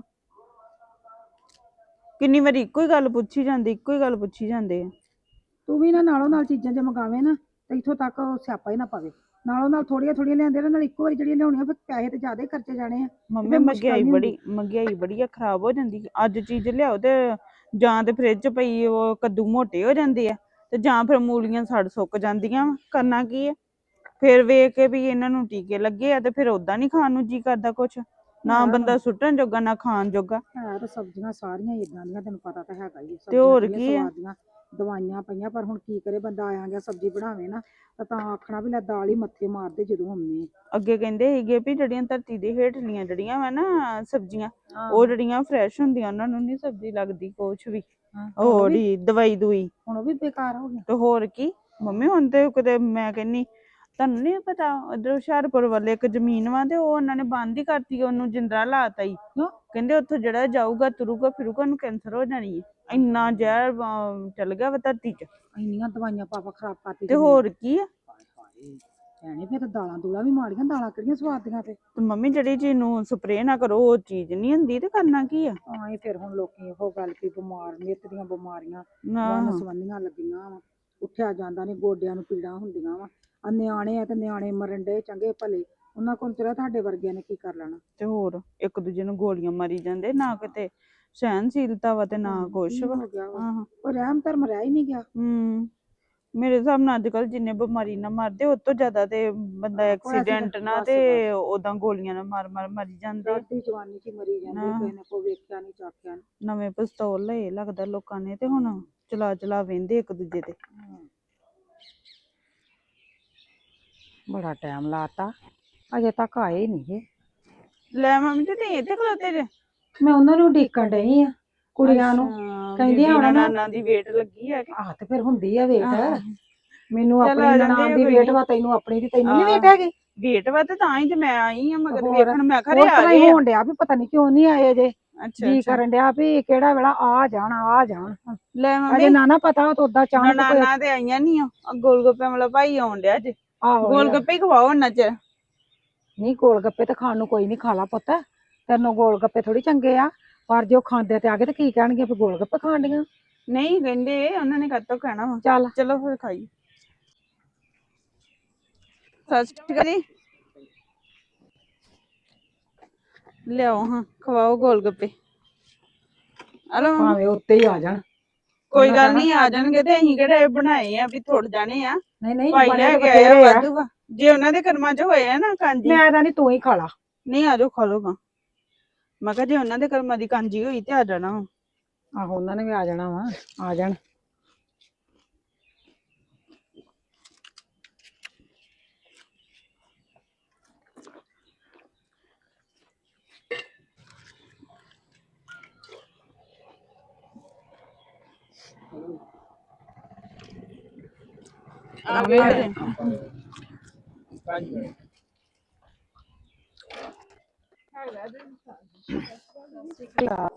ਕਿੰਨੀ ਵਾਰੀ ਇੱਕੋ ਹੀ ਗੱਲ ਪੁੱਛੀ ਜਾਂਦੀ ਇੱਕੋ ਹੀ ਗੱਲ ਪੁੱਛੀ ਜਾਂਦੇ ਆ। ਤੂੰ ਵੀ ਨਾ ਨਾਲੋਂ ਨਾਲ ਚੀਜ਼ਾਂ ਜੇ ਮੰਗਾਵੇਂ ਨਾ ਤੇ ਇੱਥੋਂ ਤੱਕ ਉਹ ਸਿਆਪਾ ਹੀ ਨਾ ਪਵੇ। ਨਾਲੋਂ ਨਾਲ ਥੋੜੀਆਂ ਥੋੜੀਆਂ ਲਿਆਂਦੇ ਰਹਿ ਨਾਲ ਇੱਕੋ ਵਾਰੀ ਜਿਹੜੀਆਂ ਲਿਆਉਣੀਆਂ ਫਿਰ ਪੈਸੇ ਤੇ ਜ਼ਿਆਦਾ ਹੀ ਖਰਚੇ ਜਾਣੇ ਆ। ਮੰਮੀ ਫਿਰ ਮੁਸ਼ਕਲ ਮਹਿੰਗਾਈ ਬੜੀ ਮਹਿੰਗਾਈ ਬੜੀ ਆ ਖਰਾਬ ਹੋ ਜਾਂਦੀ। ਅੱਜ ਚੀਜ਼ ਲਿਆਓ ਤੇ ਜਾਂ ਤੇ ਫ੍ਰਿਜ 'ਚ ਪਈ ਉਹ ਕੱਦੂ ਮੋਟੇ ਹੋ ਜਾਂਦੇ ਆ ਤੇ ਜਾਂ ਫਿਰ ਮੂਲੀਆਂ ਸੜ ਸੁੱਕ ਜਾਂਦੀਆਂ ਵਾ ਕਰਨਾ ਕੀ ਆ? ਫਿਰ ਵੇਖ ਕੇ ਵੀ ਇਹਨਾਂ ਨੂੰ ਟੀਕੇ ਲੱਗੇ ਆ ਤੇ ਫਿਰ ਉਦਾਂ ਨਹੀਂ ਖਾਣ ਨੂੰ ਜੀ ਕਰਦਾ ਕੁਛ। ਨਾ। ਬੰਦਾ ਸੁੱਟਣ ਜੋਗਾ ਨਾ ਖਾਣ ਜੋਗਾ। ਹੈ ਤਾਂ ਸਬਜ਼ੀਆਂ ਸਾਰੀਆਂ ਹੀ ਇਦਾਂ ਦੀਆਂ ਤੈਨੂੰ ਪਤਾ ਤਾਂ ਹੈਗਾ ਹੀ ਆ, ਤੇ ਹੋਰ ਸਬਜ਼ੀਆਂ ਕੀ ਆ? ਦਵਾਈਆਂ ਪਈਆਂ ਪਰ ਹੁਣ ਕੀ ਕਰੇ ਬੰਦਾ ਆਇਆ ਗਿਆ ਸਬਜ਼ੀ ਬਣਾਵੇ ਨਾ ਤਾਂ ਤਾਂ ਆਖਣਾ ਵੀ ਲੈ ਦਾਲ ਹੀ ਮੱਥੇ ਮਾਰਦੇ ਜਦੋਂ ਹੁੰਨੇ ਅੱਗੇ ਕਹਿੰਦੇ ਸੀਗੇ ਵੀ ਜਿਹੜੀਆਂ ਧਰਤੀ ਦੇ ਹੇਠਲੀਆਂ ਜਿਹੜੀਆਂ ਵਾ ਨਾ ਸਬਜ਼ੀਆਂ ਉਹ ਜਿਹੜੀਆਂ ਫਰੈਸ਼ ਹੁੰਦੀਆਂ ਉਹਨਾਂ ਨੂੰ ਨਹੀਂ ਸਬਜ਼ੀ ਲੱਗਦੀ ਕੁਛ ਵੀ। ਹੋਰ ਹੀ ਦਵਾਈ ਦੂਈ ਹੁਣ ਉਹ ਵੀ ਬੇਕਾਰ ਹੋ ਗਿਆ ਤੇ ਹੋਰ ਕੀ? ਮੰਮੀ ਹੁਣ ਤੇ ਕਿਤੇ ਮੈਂ ਕਹਿੰਨੀ ਤੁਹਾਨੂੰ ਨਹੀਂ ਪਤਾ ਉਧਰ ਹੁਸ਼ਿਆਰਪੁਰ ਵੱਲੇ ਇੱਕ ਜ਼ਮੀਨ ਵਾ ਤੇ ਉਹ ਉਹਨਾਂ ਨੇ ਬੰਦ ਹੀ ਕਰਤੀ ਉਹਨੂੰ ਜਿੰਦਰਾ ਲਾਤਾ ਹੀ? ਕਹਿੰਦੇ ਉੱਥੋਂ ਜਿਹੜਾ ਜਾਊਗਾ ਤੁਰੂਗਾ ਫਿਰੂਗਾ ਉਹਨੂੰ ਕੈਂਸਰ ਹੋ ਜਾਣੀ ਹੈ ਇੰਨਾ ਜ਼ਹਿਰ ਚੱਲ ਗਿਆ ਵਾ ਧਰਤੀ 'ਚ। ਇੰਨੀਆਂ ਦਵਾਈਆਂ ਪਾਪਾ ਖਰਾਬ ਕਰਤੀ ਤੇ ਹੋਰ ਕੀ ਆ? ਭੈਣੇ ਫਿਰ ਤਾਂ ਦਾਲਾਂ ਦੂਲਾਂ ਵੀ ਮਾੜੀਆਂ ਦਾਲਾਂ ਕਿਹੜੀਆਂ ਸਵਾਦੀਆਂ ਫਿਰ ਤੇ ਮੰਮੀ ਜਿਹੜੀ ਚੀਜ਼ ਨੂੰ ਸਪਰੇਅ ਨਾ ਕਰੋ ਉਹ ਚੀਜ਼ ਨਹੀਂ ਹੁੰਦੀ ਤੇ ਕਰਨਾ ਕੀ ਆ? ਹਾਂ ਇਹ ਫਿਰ ਹੁਣ ਲੋਕੀ ਉਹ ਗੱਲ ਵੀ ਬਿਮਾਰ ਨਿੱਤ ਦੀਆਂ ਬਿਮਾਰੀਆਂ ਨਾ। ਵੰਨ ਸਵੰਨੀਆਂ ਲੱਗੀਆਂ ਵਾ। ਉੱਠਿਆ ਜਾਂਦਾ ਨਹੀਂ ਗੋਡਿਆਂ ਨੂੰ ਪੀੜਾਂ ਹੁੰਦੀਆਂ ਵਾ। ਆ ਨਿਆਣੇ ਆ ਤੇ ਨਿਆਣੇ ਮਰਨ ਦੇ ਚੰਗੇ ਭਲੇ। ਉਹਨਾਂ ਕੋਲ ਤੇਰਾ ਤੁਹਾਡੇ ਵਰਗਿਆਂ ਨੇ ਕੀ ਕਰ ਲੈਣਾ? ਤੇ ਹੋਰ ਇੱਕ ਦੂਜੇ ਨੂੰ ਗੋਲੀਆਂ ਮਾਰੀ ਜਾਂਦੇ ਨਾ ਕਿਤੇ ਸਹਿਨਸ਼ੀਲਤਾ ਵਾ ਤੇ ਨਾ ਕੁਛ ਵਾ। ਹੋ ਗਿਆ ਵਾ? ਆਹ ਉਹ ਰਹਿਮ ਧਰਮ ਰਹਿ ਹੀ ਨਹੀਂ ਗਿਆ। ਹੂੰ। ਮੇਰੇ ਹਿਸਾਬ ਨਾਲ ਅੱਜ ਕੱਲ ਜਿੰਨੇ ਬਿਮਾਰੀ ਨਾਲ ਮਰਦੇ ਉਸ ਤੋਂ ਜ਼ਿਆਦਾ ਤੇ ਬੰਦਾ ਐਕਸੀਡੈਂਟ ਨਾਲ ਬਸ, ਤੇ ਉਦਾਂ ਗੋਲੀਆਂ ਨਾਲ ਮਾਰ ਮਾਰ ਮਰੀ ਜਾਂਦੇ। ਸਾਡੀ ਜਵਾਨੀ ਚ ਹੀ ਮਰੀ ਜਾਂਦੇ ਹਾਂ। ਕਿਸੇ ਨੇ ਕੋਈ ਵੇਖਿਆ ਨਹੀਂ ਚਾਖਿਆ ਨੀ। ਨਵੇਂ ਪਿਸਤੌਲ ਲਏ ਲੱਗਦਾ ਲੋਕਾਂ ਨੇ ਤੇ ਹੁਣ ਚਲਾ ਚਲਾ ਵੇਂਦੇ ਇੱਕ ਦੂਜੇ ਤੇ। ਬੜਾ ਟਾਈਮ ਲਾਤਾ। ਅਜੇ ਤੱਕ ਆਏ ਨਹੀਂ ਲੈ ਮੰਮੀ ਤੇ ਤੁਸੀਂ ਇੱਥੇ ਖਲੋਤੇ ਜੇ? ਮੈਂ ਉਹਨਾਂ ਨੂੰ ਢੀਕਣ ਡਈ ਆ ਕੁੜੀਆਂ ਨੂੰ। ਬੀਬੀ ਹੁਣ ਨਾ- ਨਾਨਾ ਦੀ ਵੇਟ ਲੱਗੀ ਹੈ ਆਹ ਤੇ ਫਿਰ ਹੁੰਦੀ ਆ ਵੇਟ। ਮੈਨੂੰ ਆ ਆਪਣੀ ਆ ਦੀ ਵੇਟ ਨੀ। ਵਾ ਤੈਨੂੰ ਆਪਣੀ ਦੀ ਤੈਨੂੰ ਨਹੀਂ। ਵੇਟ ਹੈਗੀ? ਵੇਟ ਵਾ ਤੇ ਤਾਂ ਹੀ ਤੇ ਮੈਂ ਆਈ ਆ ਮਗਰ। ਵੇਖਣ ਮੈਂ ਖਰੇ ਆ ਆ। ਹੋਣ ਡਿਆ ਵੀ ਪਤਾ ਨਹੀਂ ਕਿਉਂ ਨਹੀਂ ਆਏ ਜੇ ਜੀ ਕਰਨ ਡਿਆ ਵੀ ਕਿਹੜਾ ਵੇਲਾ ਆ ਜਾਣ ਆ ਜਾਣ। ਲੈ ਅਜੇ ਮੰਮੀ। ਨਾ ਨਾ ਪਤਾ ਉਹ ਤਾਂ ਉਦਾਂ ਚਾਹਣ ਕੋਈ ਨਾਨਾ ਤੇ ਆਈਆਂ ਨਹੀਂ ਆ ਗੋਲ ਗੱਪੇ ਵਾਲਾ ਭਾਈ ਆਉਣ ਡਿਆ ਜੇ। ਆਹੋ ਗੋਲ ਗੱਪੇ ਹੀ ਖਵਾਓ ਉਹਨਾਂ ਚ ਨਹੀਂ ਗੋਲ ਗੱਪੇ ਤਾਂ ਖਾਣ ਨੂੰ ਕੋਈ ਨਹੀਂ ਖਾ ਲਾ ਪੁੱਤ। ਤੈਨੂੰ ਗੋਲ ਗੱਪੇ ਥੋੜੀ ਚੰਗੇ ਆ। ਪਰ ਜੇ ਖਾਂਦੇ ਤੇ ਆ ਗਏ ਤੇ ਕੀ ਕਹਿਣਗੇ ਵੀ ਗੋਲ ਗੱਪੇ ਖਾਣ ਡੀਆਂ ਨਹੀਂ ਕਹਿੰਦੇ ਉਹਨਾਂ ਨੇ ਕਦੋਂ ਕਹਿਣਾ ਵਾ। ਚੱਲ। ਚਲੋ ਫਿਰ ਖਾਈ। ਸਤਿ ਸ਼੍ਰੀ ਅਕਾਲ ਜੀ। ਲਿਆਓ ਹਾਂ ਖਵਾਓ ਗੋਲ ਗੱਪੇ ਹਲੋ ਭਾਵੇਂ ਉੱਤੇ ਹੀ ਆ ਜਾਣ। ਕੋਈ ਗੱਲ ਨਹੀਂ ਆ ਜਾਣਗੇ ਤੇ ਅਸੀਂ ਕਿਹੜੇ ਬਣਾਏ ਆ ਵੀ ਥੋੜ ਜਾਣੇ ਆ। ਨਹੀਂ ਨਹੀਂ ਭਾਈ ਬਣੇ ਲੈ ਤਾਂ ਕੇ ਆਇਆ ਬਥੇਰੇ ਆ। ਵਾਧੂ ਵਾ ਜੇ ਉਹਨਾਂ ਦੇ ਕਰਮਾਂ 'ਚ ਹੋਏ ਆ ਨਾ ਕਾਂਜੀ। ਮੈਂ ਤਾਂ ਨਹੀਂ ਤੂੰ ਹੀ ਖਾ ਲਾ। ਨਹੀਂ ਆ ਜਾਓ ਖਾ ਲਓਗਾ ਮੈਂ ਕਿਹਾ ਜੇ ਉਹਨਾਂ ਦੇ ਕਰਮਾਂ ਦੀ ਕਾਂਜੀ ਹੋਈ ਤੇ ਆ ਜਾਣਾ ਵਾ। ਆਹੋ ਉਹਨਾਂ ਨੇ ਵੀ ਆ ਜਾਣਾ ਵਾ। ਆ ਜਾਣ।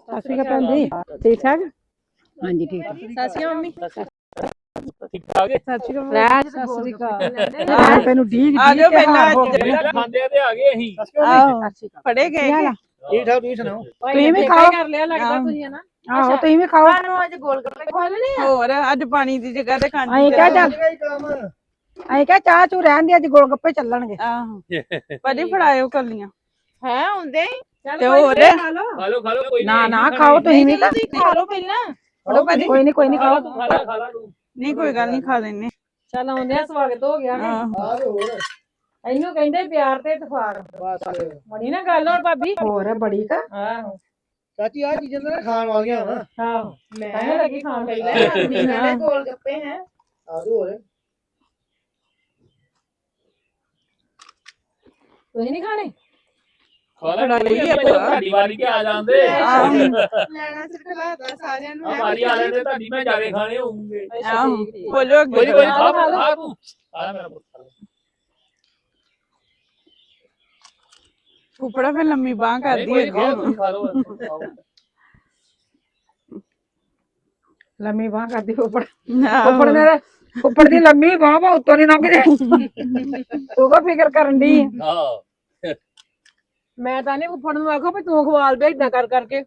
ਸਤਿ ਸ਼੍ਰੀ ਅਕਾਲ ਭੈਣ ਜੀ। ਠੀਕ ਠਾਕ? ਹਾਂਜੀ ਠੀਕ ਠਾਕ ਸਤਿ ਸ਼੍ਰੀ ਅਕਾਲ ਮੰਮੀ। ਸਤਿ ਸ਼੍ਰੀ ਅਕਾਲ ਰਾਜ ਸਤਿ ਸ਼੍ਰੀ ਅਕਾਲ। ਮੈਂ ਤੈਨੂੰ ਡੀਕ ਆ ਜਾਓ ਪਹਿਲਾਂ ਖਾਂਦੇ ਤੇ ਆ ਗਏ ਅਸੀਂ। ਫੜੇ ਗਏ? ਠੀਕ ਠਾਕ ਤੁਸੀਂ ਸੁਣਾਓ? ਤੁਸੀਂ ਵੀ ਖਾਓ। ਕਰ ਲਿਆ ਲੱਗਦਾ ਤੁਸੀਂ ਹਨਾ ਆਹੋ ਤੁਸੀਂ ਵੀ ਖਾਓ। ਸਾਨੂੰ ਅੱਜ ਗੋਲ ਗੱਪੇ ਖਵਾ ਲੈਣੇ ਹੋਰ ਅੱਜ ਪਾਣੀ ਦੀ ਜਗ੍ਹਾ ਤੇ ਕਾਂਜੀ ਅਸੀਂ ਕਿਹਾ ਚੱਲ ਅਸੀਂ ਕਿਹਾ ਚਾਹ ਚੂ ਰਹਿਣ ਦੇ ਅੱਜ ਗੋਲ ਗੱਪੇ ਚੱਲਣਗੇ। ਆਹੋ। ਭਾਜੀ ਫੜਾਇਓ ਕੱਲੀਆਂ। ਹੈ ਹੁੰਦੇ ਤੇ ਹੋਰ? ਖਾ ਲਓ ਖਾ ਲਓ ਕੋਈ ਨਾ ਨਾ ਖਾਓ ਤੁਸੀਂ ਵੀ ਖਾ ਲਓ ਪਹਿਲਾਂ। ਫੜੋ ਭਾਜੀ। ਕੋਈ ਨਹੀਂ ਕੋਈ ਨਹੀਂ ਖਾਓ ਖਾ ਲਾ ਖਾ ਲਾ ਤੂੰ ਨਹੀਂ ਕੋਈ ਗੱਲ ਨਹੀਂ ਖਾ ਲੈਨੇ ਚੱਲ ਆਉਂਦੇ ਆ ਸਵਾਗਤ ਹੋ ਗਿਆ ਆਹੋ। ਆ ਤੇ ਹੋਰ ਇਹਨੂੰ ਕਹਿੰਦੇ ਪਿਆਰ ਤੇ ਇਤਫਾਕ ਬਸ। ਬਣੀ ਨਾ ਗੱਲ ਹੁਣ ਭਾਬੀ। ਹੋਰ ਬੜੀ ਕਾ। ਆਹੋ। ਚਾਚੀ ਆ ਚੀਜ਼ਾਂ ਤਾਂ ਖਾਣ ਵਾਲੀਆਂ ਵਾ। ਆਹੋ। ਮੈਂ ਲੱਗੀ ਖਾਣ ਪਹਿਲਾਂ ਗੋਲ ਗੱਪੇ ਹੈ। ਆ ਤੇ ਹੋਰ ਤੁਸੀਂ ਨਹੀਂ ਖਾਣੇ? ਖਾ ਲਾ। ਕੋਈ ਨਹੀਂ ਤੁਹਾਡੀ ਵਾਰੀ ਕੇ ਆ ਜਾਂਦੇ। ਲੈਣਾ ਸਿਰਖਲਾਤਾ ਸਾਰਿਆਂ ਆ ਵਾਰੀ ਆ ਲੈਂਦੇ ਤੁਹਾਡੀ ਮੈਂ ਜਾ ਕੇ ਖਾਣੇ ਹੋਊਂਗੇ ਆਹੋ ਬੋਲੋ ਅੱਗੇ। ਕੋਈ ਨੀ, ਕੋਈ ਨੀ, ਖਾ ਖਾ ਤੂੰ ਆ ਮੇਰਾ ਪੁੱਤ ਖਾ ਲੈ। ਫੁੱਫੜਾ ਫਿਰ ਲੰਮੀ ਬਾਹ ਕਰਦੀ ਹੈ ਖਾਓ। ਲੰਮੀ ਬਾਹ ਕਰਦੀ ਉੱਪਰ ਉੱਪਰ ਮੇਰੇ ਉੱਪਰ ਦੀ ਲੰਮੀ ਬਾਹ ਵਾ ਉੱਤੋਂ ਨਹੀਂ ਲੰਘਦੇ। ਤੂੰ ਕੋ ਫਿਕਰ ਕਰਨ ਦੀ ਹਾਂ। ਮੈਂ ਤਾਂ ਨਹੀਂ ਫੁੱਫੜ ਨੂੰ ਆਖੋ ਵੀ ਤੂੰ ਖਵਾਲ ਦੇ ਇਦਾਂ ਕਰ ਕਰਕੇ।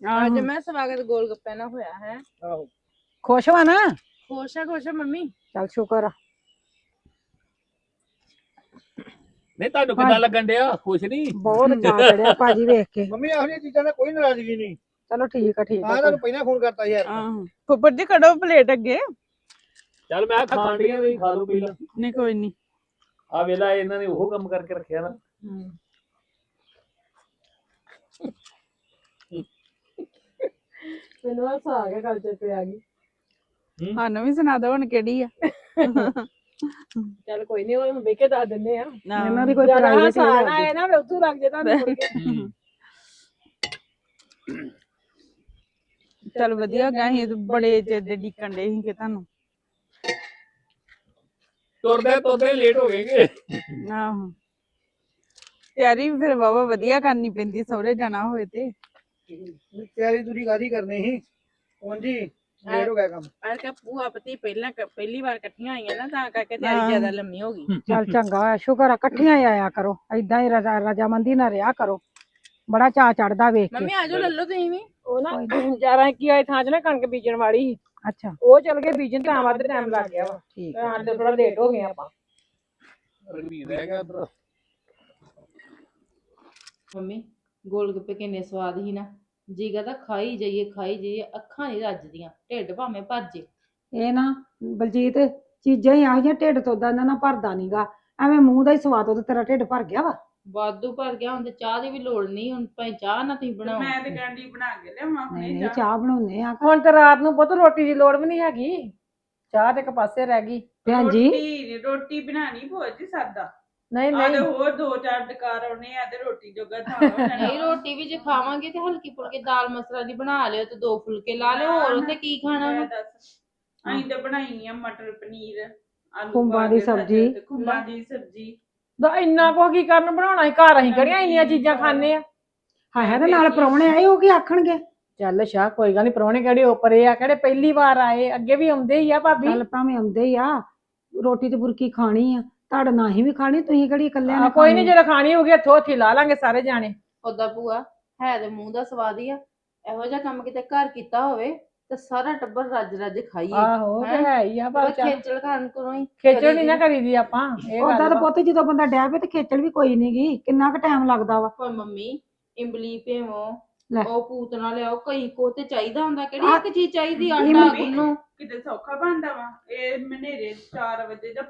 ਆਹੋ। ਅੱਜ ਮੈਂ ਸਵਾਗਤ ਗੋਲ ਗੱਪੇ ਨਾਲ ਹੋਇਆ ਹੈ। ਆਹੋ। ਖੁਸ਼ ਵਾ ਨਾ? ਖੁਸ਼ ਆ ਖੁਸ਼ ਆ ਮੰਮੀ। ਚੱਲ ਸ਼ੁਕਰ ਆ। ਨਹੀਂ ਤੁਹਾਨੂੰ ਕਿੱਦਾਂ ਲੱਗਣ ਡਿਆ? ਖੁਸ਼ ਨਹੀਂ ਬਹੁਤ ਚਾਅ ਚੜਿਆ ਭਾਜੀ ਵੇਖ ਕੇ। ਮੰਮੀ ਇਹੋ ਜਿਹੀਆਂ ਚੀਜ਼ਾਂ ਦਾ ਕੋਈ ਨਾਰਾਜ਼ਗੀ ਨਹੀਂ। ਚਲੋ ਠੀਕ ਆ ਠੀਕ ਆ। ਆ ਤੁਹਾਨੂੰ ਪਹਿਲਾਂ ਫੋਨ ਕਰਤਾ ਯਾਰ। ਆਹੋ। ਫੁੱਫੜ ਜੀ ਕੜੋ ਪਲੇਟ ਅੱਗੇ। ਚੱਲ ਮੈਂ ਖਾਣ ਡੀਆਂ ਵੀ ਖਾ ਲਓ ਪਹਿਲਾਂ ਨਹੀਂ ਕੋਈ ਨਹੀਂ ਆ ਵੇਲਾ ਇਹਨਾਂ ਨੇ ਉਹ ਕੰਮ ਕਰਕੇ ਰੱਖਿਆ ਨਾ। ਮੈਨੂੰ ਹੱਸ ਆ ਗਿਆ ਗੱਲ ਚ ਪਿਆ ਗਈ ਸਾਨੂੰ ਵੀ ਸੁਣਾ ਦੋ ਹੁਣ ਕਿਹੜੀ ਆ। ਚੱਲ ਕੋਈ ਨਹੀਂ ਉਹ ਵੇਖ ਕੇ ਦੱਸ ਦਿੰਦੇ ਆ। ਇਹਨਾਂ ਦੀ ਕੋਈ ਪ੍ਰਾਈਵੇਟ ਹਸਾਣਾ ਹੈ ਨਾ ਵੀ ਉੱਥੋਂ ਲੱਗ ਜੇ ਤੁਹਾਨੂੰ ਮੁੜ ਕੇ। ਚਲ ਵਧੀਆ ਗਾ ਅਸੀਂ ਤਾਂ ਬੜੇ ਚਿਰ ਦੇ ਡੀਕਣ ਦੇ ਸੀ ਕਿ ਤੁਹਾਨੂੰ। ਤੁਰਦੇ ਤੁਰਦੇ ਲੇਟ ਹੋ ਗਏਗੇ ਆਹੋ। ਤਿਆਰੀ ਵੀ ਫਿਰ ਬਾਬਾ ਵਧੀਆ ਕਰਨੀ ਪੈਂਦੀ ਸਹੁਰੇ ਜਾਣਾ ਹੋਵੇ ਤੇ। ਤਿਆਰੀ ਤੁਰੀ ਕਾਦੀ ਕਰਨੀ ਸੀ? ਉਂਜੀ ਲੇਟ ਹੋ ਗਿਆ ਕੰਮ। ਪਰ ਕਿ ਭੂਆ ਪਤੀ ਪਹਿਲਾਂ ਕ- ਪਹਿਲੀ ਵਾਰ ਇਕੱਠੀਆਂ ਆਈਆਂ ਨਾ ਤਾਂ ਕਰਕੇ ਤਿਆਰੀ ਜ਼ਿਆਦਾ ਲੰਮੀ ਹੋ ਗਈ। ਚੱਲ ਚੰਗਾ ਹੋਇਆ ਸ਼ੁਕਰ ਆ ਇਕੱਠੀਆਂ ਹੀ ਆਇਆ ਕਰੋ। ਏਦਾਂ ਹੀ ਰਜਾ ਰਜਾਮੰਦੀ ਨਾਲ ਰਿਹਾ ਕਰੋ। ਬੜਾ ਚਾਅ ਚੜਦਾ ਵੇਖ ਕੇ। ਮੰਮੀ ਆਜੋ ਲੱਲੋ ਤੁਸੀਂ ਵੀ। ਉਹ ਨਾ 11 ਕੀ ਆਏ ਥਾਂ 'ਚ ਨਾ ਕਣਕ ਬੀਜਣ ਵਾਲੀ ਸੀ। ਅੱਛਾ। ਉਹ ਚਲ ਗਏ ਬੀਜਣ ਤਾਂ ਵੱਧ ਟਾਈਮ ਲੱਗ ਗਿਆ ਵਾ। ਠੀਕ ਤਾਂ ਅੱਜ ਥੋੜਾ ਲੇਟ ਹੋ ਗਏ ਆਪਾਂ। ਰਘਵੀਰ ਰਹਿ ਗਿਆ ਉੱਧਰ। ਮੰਮੀ ਗੋਲ ਗੱਪੇ ਕਿੰਨੇ ਸਵਾਦ ਹੀ ਨਾ। ਜੀ ਕਰਦਾ ਖਾਈ ਜਾਈਏ ਖਾਈ ਜਾਈਏ ਅੱਖਾਂ ਨਹੀਂ ਰੱਜਦੀਆਂ ਢਿੱਡ ਭਾਵੇਂ ਭੱਜੇ ਇਹ ਨਾ ਬਲਜੀਤ ਚੀਜ਼ਾਂ ਹੀ ਆਹੀਆਂ ਢਿੱਡ ਤੋਂ ਦਾ ਨਾ ਭਰਦਾ ਨਹੀਂਗਾ ਐਵੇਂ ਮੂੰਹ ਦਾ ਹੀ ਸਵਾਦ ਉਹ ਤੇਰਾ ਢਿੱਡ ਭਰ ਗਿਆ ਵਾ। ਵਾਧੂ ਭਰ ਗਿਆ ਹੁਣ ਤੇ ਚਾਹ ਦੀ ਵੀ ਲੋੜ ਨਹੀਂ ਹੁਣ ਭਾਵੇਂ ਚਾਹ ਨਾ ਤੁਸੀਂ ਬਣਾਓ। ਮੈਂ ਤੇ ਕੈਂਡੀ ਬਣਾ ਕੇ ਲਿਆਵਾਂ ਨਹੀਂ ਨਹੀਂ ਚਾਹ। ਬਣਾਉਨੇ ਆ। ਹੁਣ ਤੇ ਰਾਤ ਨੂੰ ਪੁੱਤ ਰੋਟੀ ਦੀ ਲੋੜ ਵੀ ਨਹੀਂ ਹੈਗੀ। ਚਾਹ ਤੇ ਇੱਕ ਪਾਸੇ ਰਹਿ ਗਈ। ਭੈਣ ਜੀ। ਰੋਟੀ ਰੋਟੀ ਬਣਾਣੀ ਭੋਜ ਸਾਦਾ। ਨਹੀਂ ਆ ਤੇ ਨਹੀਂ। ਹੋਰ ਦੋ ਚਾਰ ਡਕਾਰ ਆਉਣੇ ਆ ਤੇ ਰੋਟੀ ਜੋਗਾ ਥਾਂ ਹੋ ਨਹੀਂ ਰੋਟੀ ਵੀ ਜੇ ਖਾਵਾਂਗੇ ਤੇ ਹਲਕੀ ਫੁਲਕੀ ਦਾਲ ਮਸਲਾ ਦੀ ਬਣਾ ਲਿਓ ਤੇ ਦੋ ਫੁਲਕੇ ਲਾ ਲਿਓ ਹੋਰ ਉੱਥੇ ਕੀ ਖਾਣਾ ਵਾ? ਦੱਸ ਅਸੀਂ ਤਾਂ ਬਣਾਈ ਆ ਮਟਰ ਪਨੀਰ ਆਲੂ ਖੁੰਬਾਂ ਪਾ ਕੇ ਸਬਜ਼ੀ। ਤੇ ਖੁੰਬਾਂ ਦੀ ਸਬਜ਼ੀ। ਦਾ ਇੰਨਾ ਕੋ ਕੀ ਕਰਨ ਬਣਾਉਣਾ ਸੀ? ਘਰ ਅਸੀਂ ਕਿਹੜੀਆਂ ਇੰਨੀਆਂ ਚੀਜ਼ਾਂ ਖਾਂਦੇ ਆ? ਹਾਂ ਹੈ ਤੇ ਨਾਲ ਪ੍ਰਾਹੁਣੇ ਆਏ ਉਹ ਕੀ ਆਖਣਗੇ? ਚੱਲ ਸ਼ਾ ਕੋਈ ਗੱਲ ਨਹੀਂ ਪ੍ਰਾਹੁਣੇ ਕਿਹੜੇ ਉੱਪਰੇ ਆ ਕਿਹੜੇ ਪਹਿਲੀ ਵਾਰ ਆਏ ਅੱਗੇ ਵੀ ਆਉਂਦੇ ਹੀ ਆ ਭਾਬੀ। ਚੱਲ ਭਾਵੇਂ ਆਉਂਦੇ ਹੀ ਆ ਰੋਟੀ ਤੇ ਬੁਰਕੀ ਖਾਣੀ ਆ। ਤੁਹਾਡੇ ਨਾਲ ਹੀ ਵੀ ਖਾਣੀ ਤੁਸੀਂ ਕਿਹੜੀ ਇਕੱਲਿਆਂ ਆ, ਨੇ ਕੋਈ ਨਹੀਂ ਜਦੋਂ ਖਾਣੀ ਹੋਗੀ ਇੱਥੋਂ ਉੱਥੇ ਲਾ ਲਾਂਗੇ ਸਾਰੇ ਜਾਣੇ। ਓਦਾਂ ਭੂਆ ਹੈ ਤੇ ਮੂੰਹ ਦਾ ਸਵਾਦ ਹੀ ਆ। ਇਹੋ ਜਿਹਾ ਕੰਮ ਕਿਤੇ ਘਰ ਕੀਤਾ ਹੋਵੇ ਤੇ ਸਾਰਾ ਟੱਬਰ ਰੱਜ ਰੱਜ ਖਾਈਏ। ਆਹੋ ਤੇ ਹੈਂ? ਹੈ ਹੀ ਆ ਪਰ ਚੱਲ ਖੇਚਲ ਖਾਣ ਕੋਲੋਂ ਹੀ ਖੇਚਲ ਨਹੀਂ ਨਾ ਕਰੀਦੀ ਆਪਾਂ ਇਹ ਗੱਲ ਤਾਂ। ਪੁੱਤ ਜਦੋਂ ਬੰਦਾ ਡੈ ਪਏ ਤੇ ਖੇਚਲ ਵੀ ਕੋਈ ਨਹੀਂਗੀ ਕਿੰਨਾ ਕੁ ਟਾਈਮ ਲੱਗਦਾ ਵਾ? ਪਰ ਮੰਮੀ ਇੰਬਲੀ ਭੇਵੋ ਲੈ। ਉਹ ਪੂਤਨਾ ਲਿਆਓ ਕਈ ਕੋ ਤੇ ਚਾਹੀਦਾ ਹੁੰਦਾ ਕਿਹੜੀ ਇੱਕ ਚੀਜ਼ ਚਾਹੀਦੀ ਆਟਾ ਮੰਮੀ- ਗੁੰਨੋ ਕਿਤੇ ਸੌਖਾ ਬਣਦਾ ਵਾ ਇਹ ਮਨੇਰੇ 4 ਵਜੇ ਜਾਂ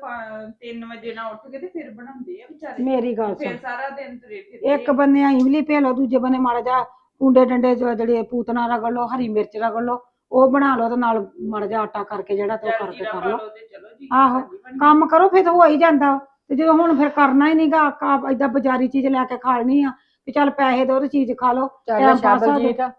3 ਵਜੇ ਨਾਲ ਉੱਠ ਕੇ ਤੇ ਫਿਰ ਬਣਾਉਂਦੇ ਆ ਵਿਚਾਰੇ ਮੇਰੀ ਗੱਲ ਫਿਰ ਸੁਣ ਸਾਰਾ ਦਿਨ ਤੁਰੇ ਫਿਰਦੇ ਇੱਕ ਆ। ਬੰਨੇ ਇਮਲੀ ਭੇ ਲਓ ਦੂਜੇ ਬੰਨੇ ਮਾੜਾ ਜਿਹਾ ਕੁੰਡੇ ਡੰਡੇ ਜੋ ਜਿਹੜੇ ਪੂਤਨਾ ਰਗੜ ਲਓ ਹਰੀ ਮਿਰਚ ਰਗੜ ਲਓ ਉਹ ਬਣਾ ਲਓ ਤੇ ਨਾਲ ਮਾੜਾ ਜਿਹਾ ਆਟਾ ਕਰਕੇ ਜਿਹੜਾ ਤੇ ਉਹ ਕਰਕੇ ਕਰ ਲਓ ਚਲੋ ਜੀ ਆਹੋ, ਸਬਜ਼ੀ ਬਣ ਗਈ। ਕੰਮ ਕਰੋ ਫਿਰ ਤਾਂ ਹੋ ਹੀ ਜਾਂਦਾ ਵਾ। ਤੇ ਜਦੋਂ ਹੁਣ ਫਿਰ ਕਰਨਾ ਹੀ ਨਹੀਂਗਾ ਆਕਾ ਏਦਾਂ ਬਾਜ਼ਾਰੀ ਚੀਜ਼ ਲੈ ਕੇ ਖਾ ਲੈਣੀ ਆ ਵੀ ਚੱਲ ਪੈਸੇ ਦੋ ਤੇ ਚੀਜ਼ ਖਾ ਲਓ ਚੱਲ Time pass ਹੋ